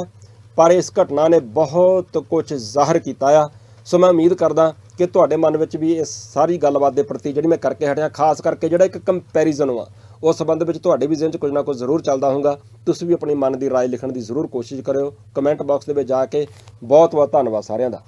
ਪਰ ਇਸ ਘਟਨਾ ਨੇ ਬਹੁਤ ਕੁਝ ਜ਼ਾਹਰ ਕੀਤਾ ਆ। ਸੋ ਮੈਂ ਉਮੀਦ ਕਰਦਾ ਕਿ ਤੁਹਾਡੇ ਮਨ ਵਿੱਚ ਵੀ ਇਸ ਸਾਰੀ ਗੱਲਬਾਤ ਦੇ ਪ੍ਰਤੀ ਜਿਹੜੀ ਮੈਂ ਕਰਕੇ ਹਟਿਆ, ਖਾਸ ਕਰਕੇ ਜਿਹੜਾ ਇੱਕ ਕੰਪੈਰੀਜ਼ਨ ਵਾ, ਉਸ ਸੰਬੰਧ ਵਿੱਚ ਤੁਹਾਡੇ ਵੀ ਜ਼ਿਹਨ 'ਚ ਕੁਝ ਨਾ ਕੁਝ ਜ਼ਰੂਰ ਚੱਲਦਾ ਹੋਊਗਾ। ਤੁਸੀਂ ਵੀ ਆਪਣੀ ਮਨ ਦੀ ਰਾਏ ਲਿਖਣ ਦੀ ਜ਼ਰੂਰ ਕੋਸ਼ਿਸ਼ ਕਰਿਓ। ਕਮੈਂਟ ਬਾਕਸ ਦੇ ਵਿੱਚ ਜਾ ਕੇ ਬਹੁਤ ਬਹੁਤ ਧੰਨਵਾਦ ਸਾਰਿਆਂ ਦਾ।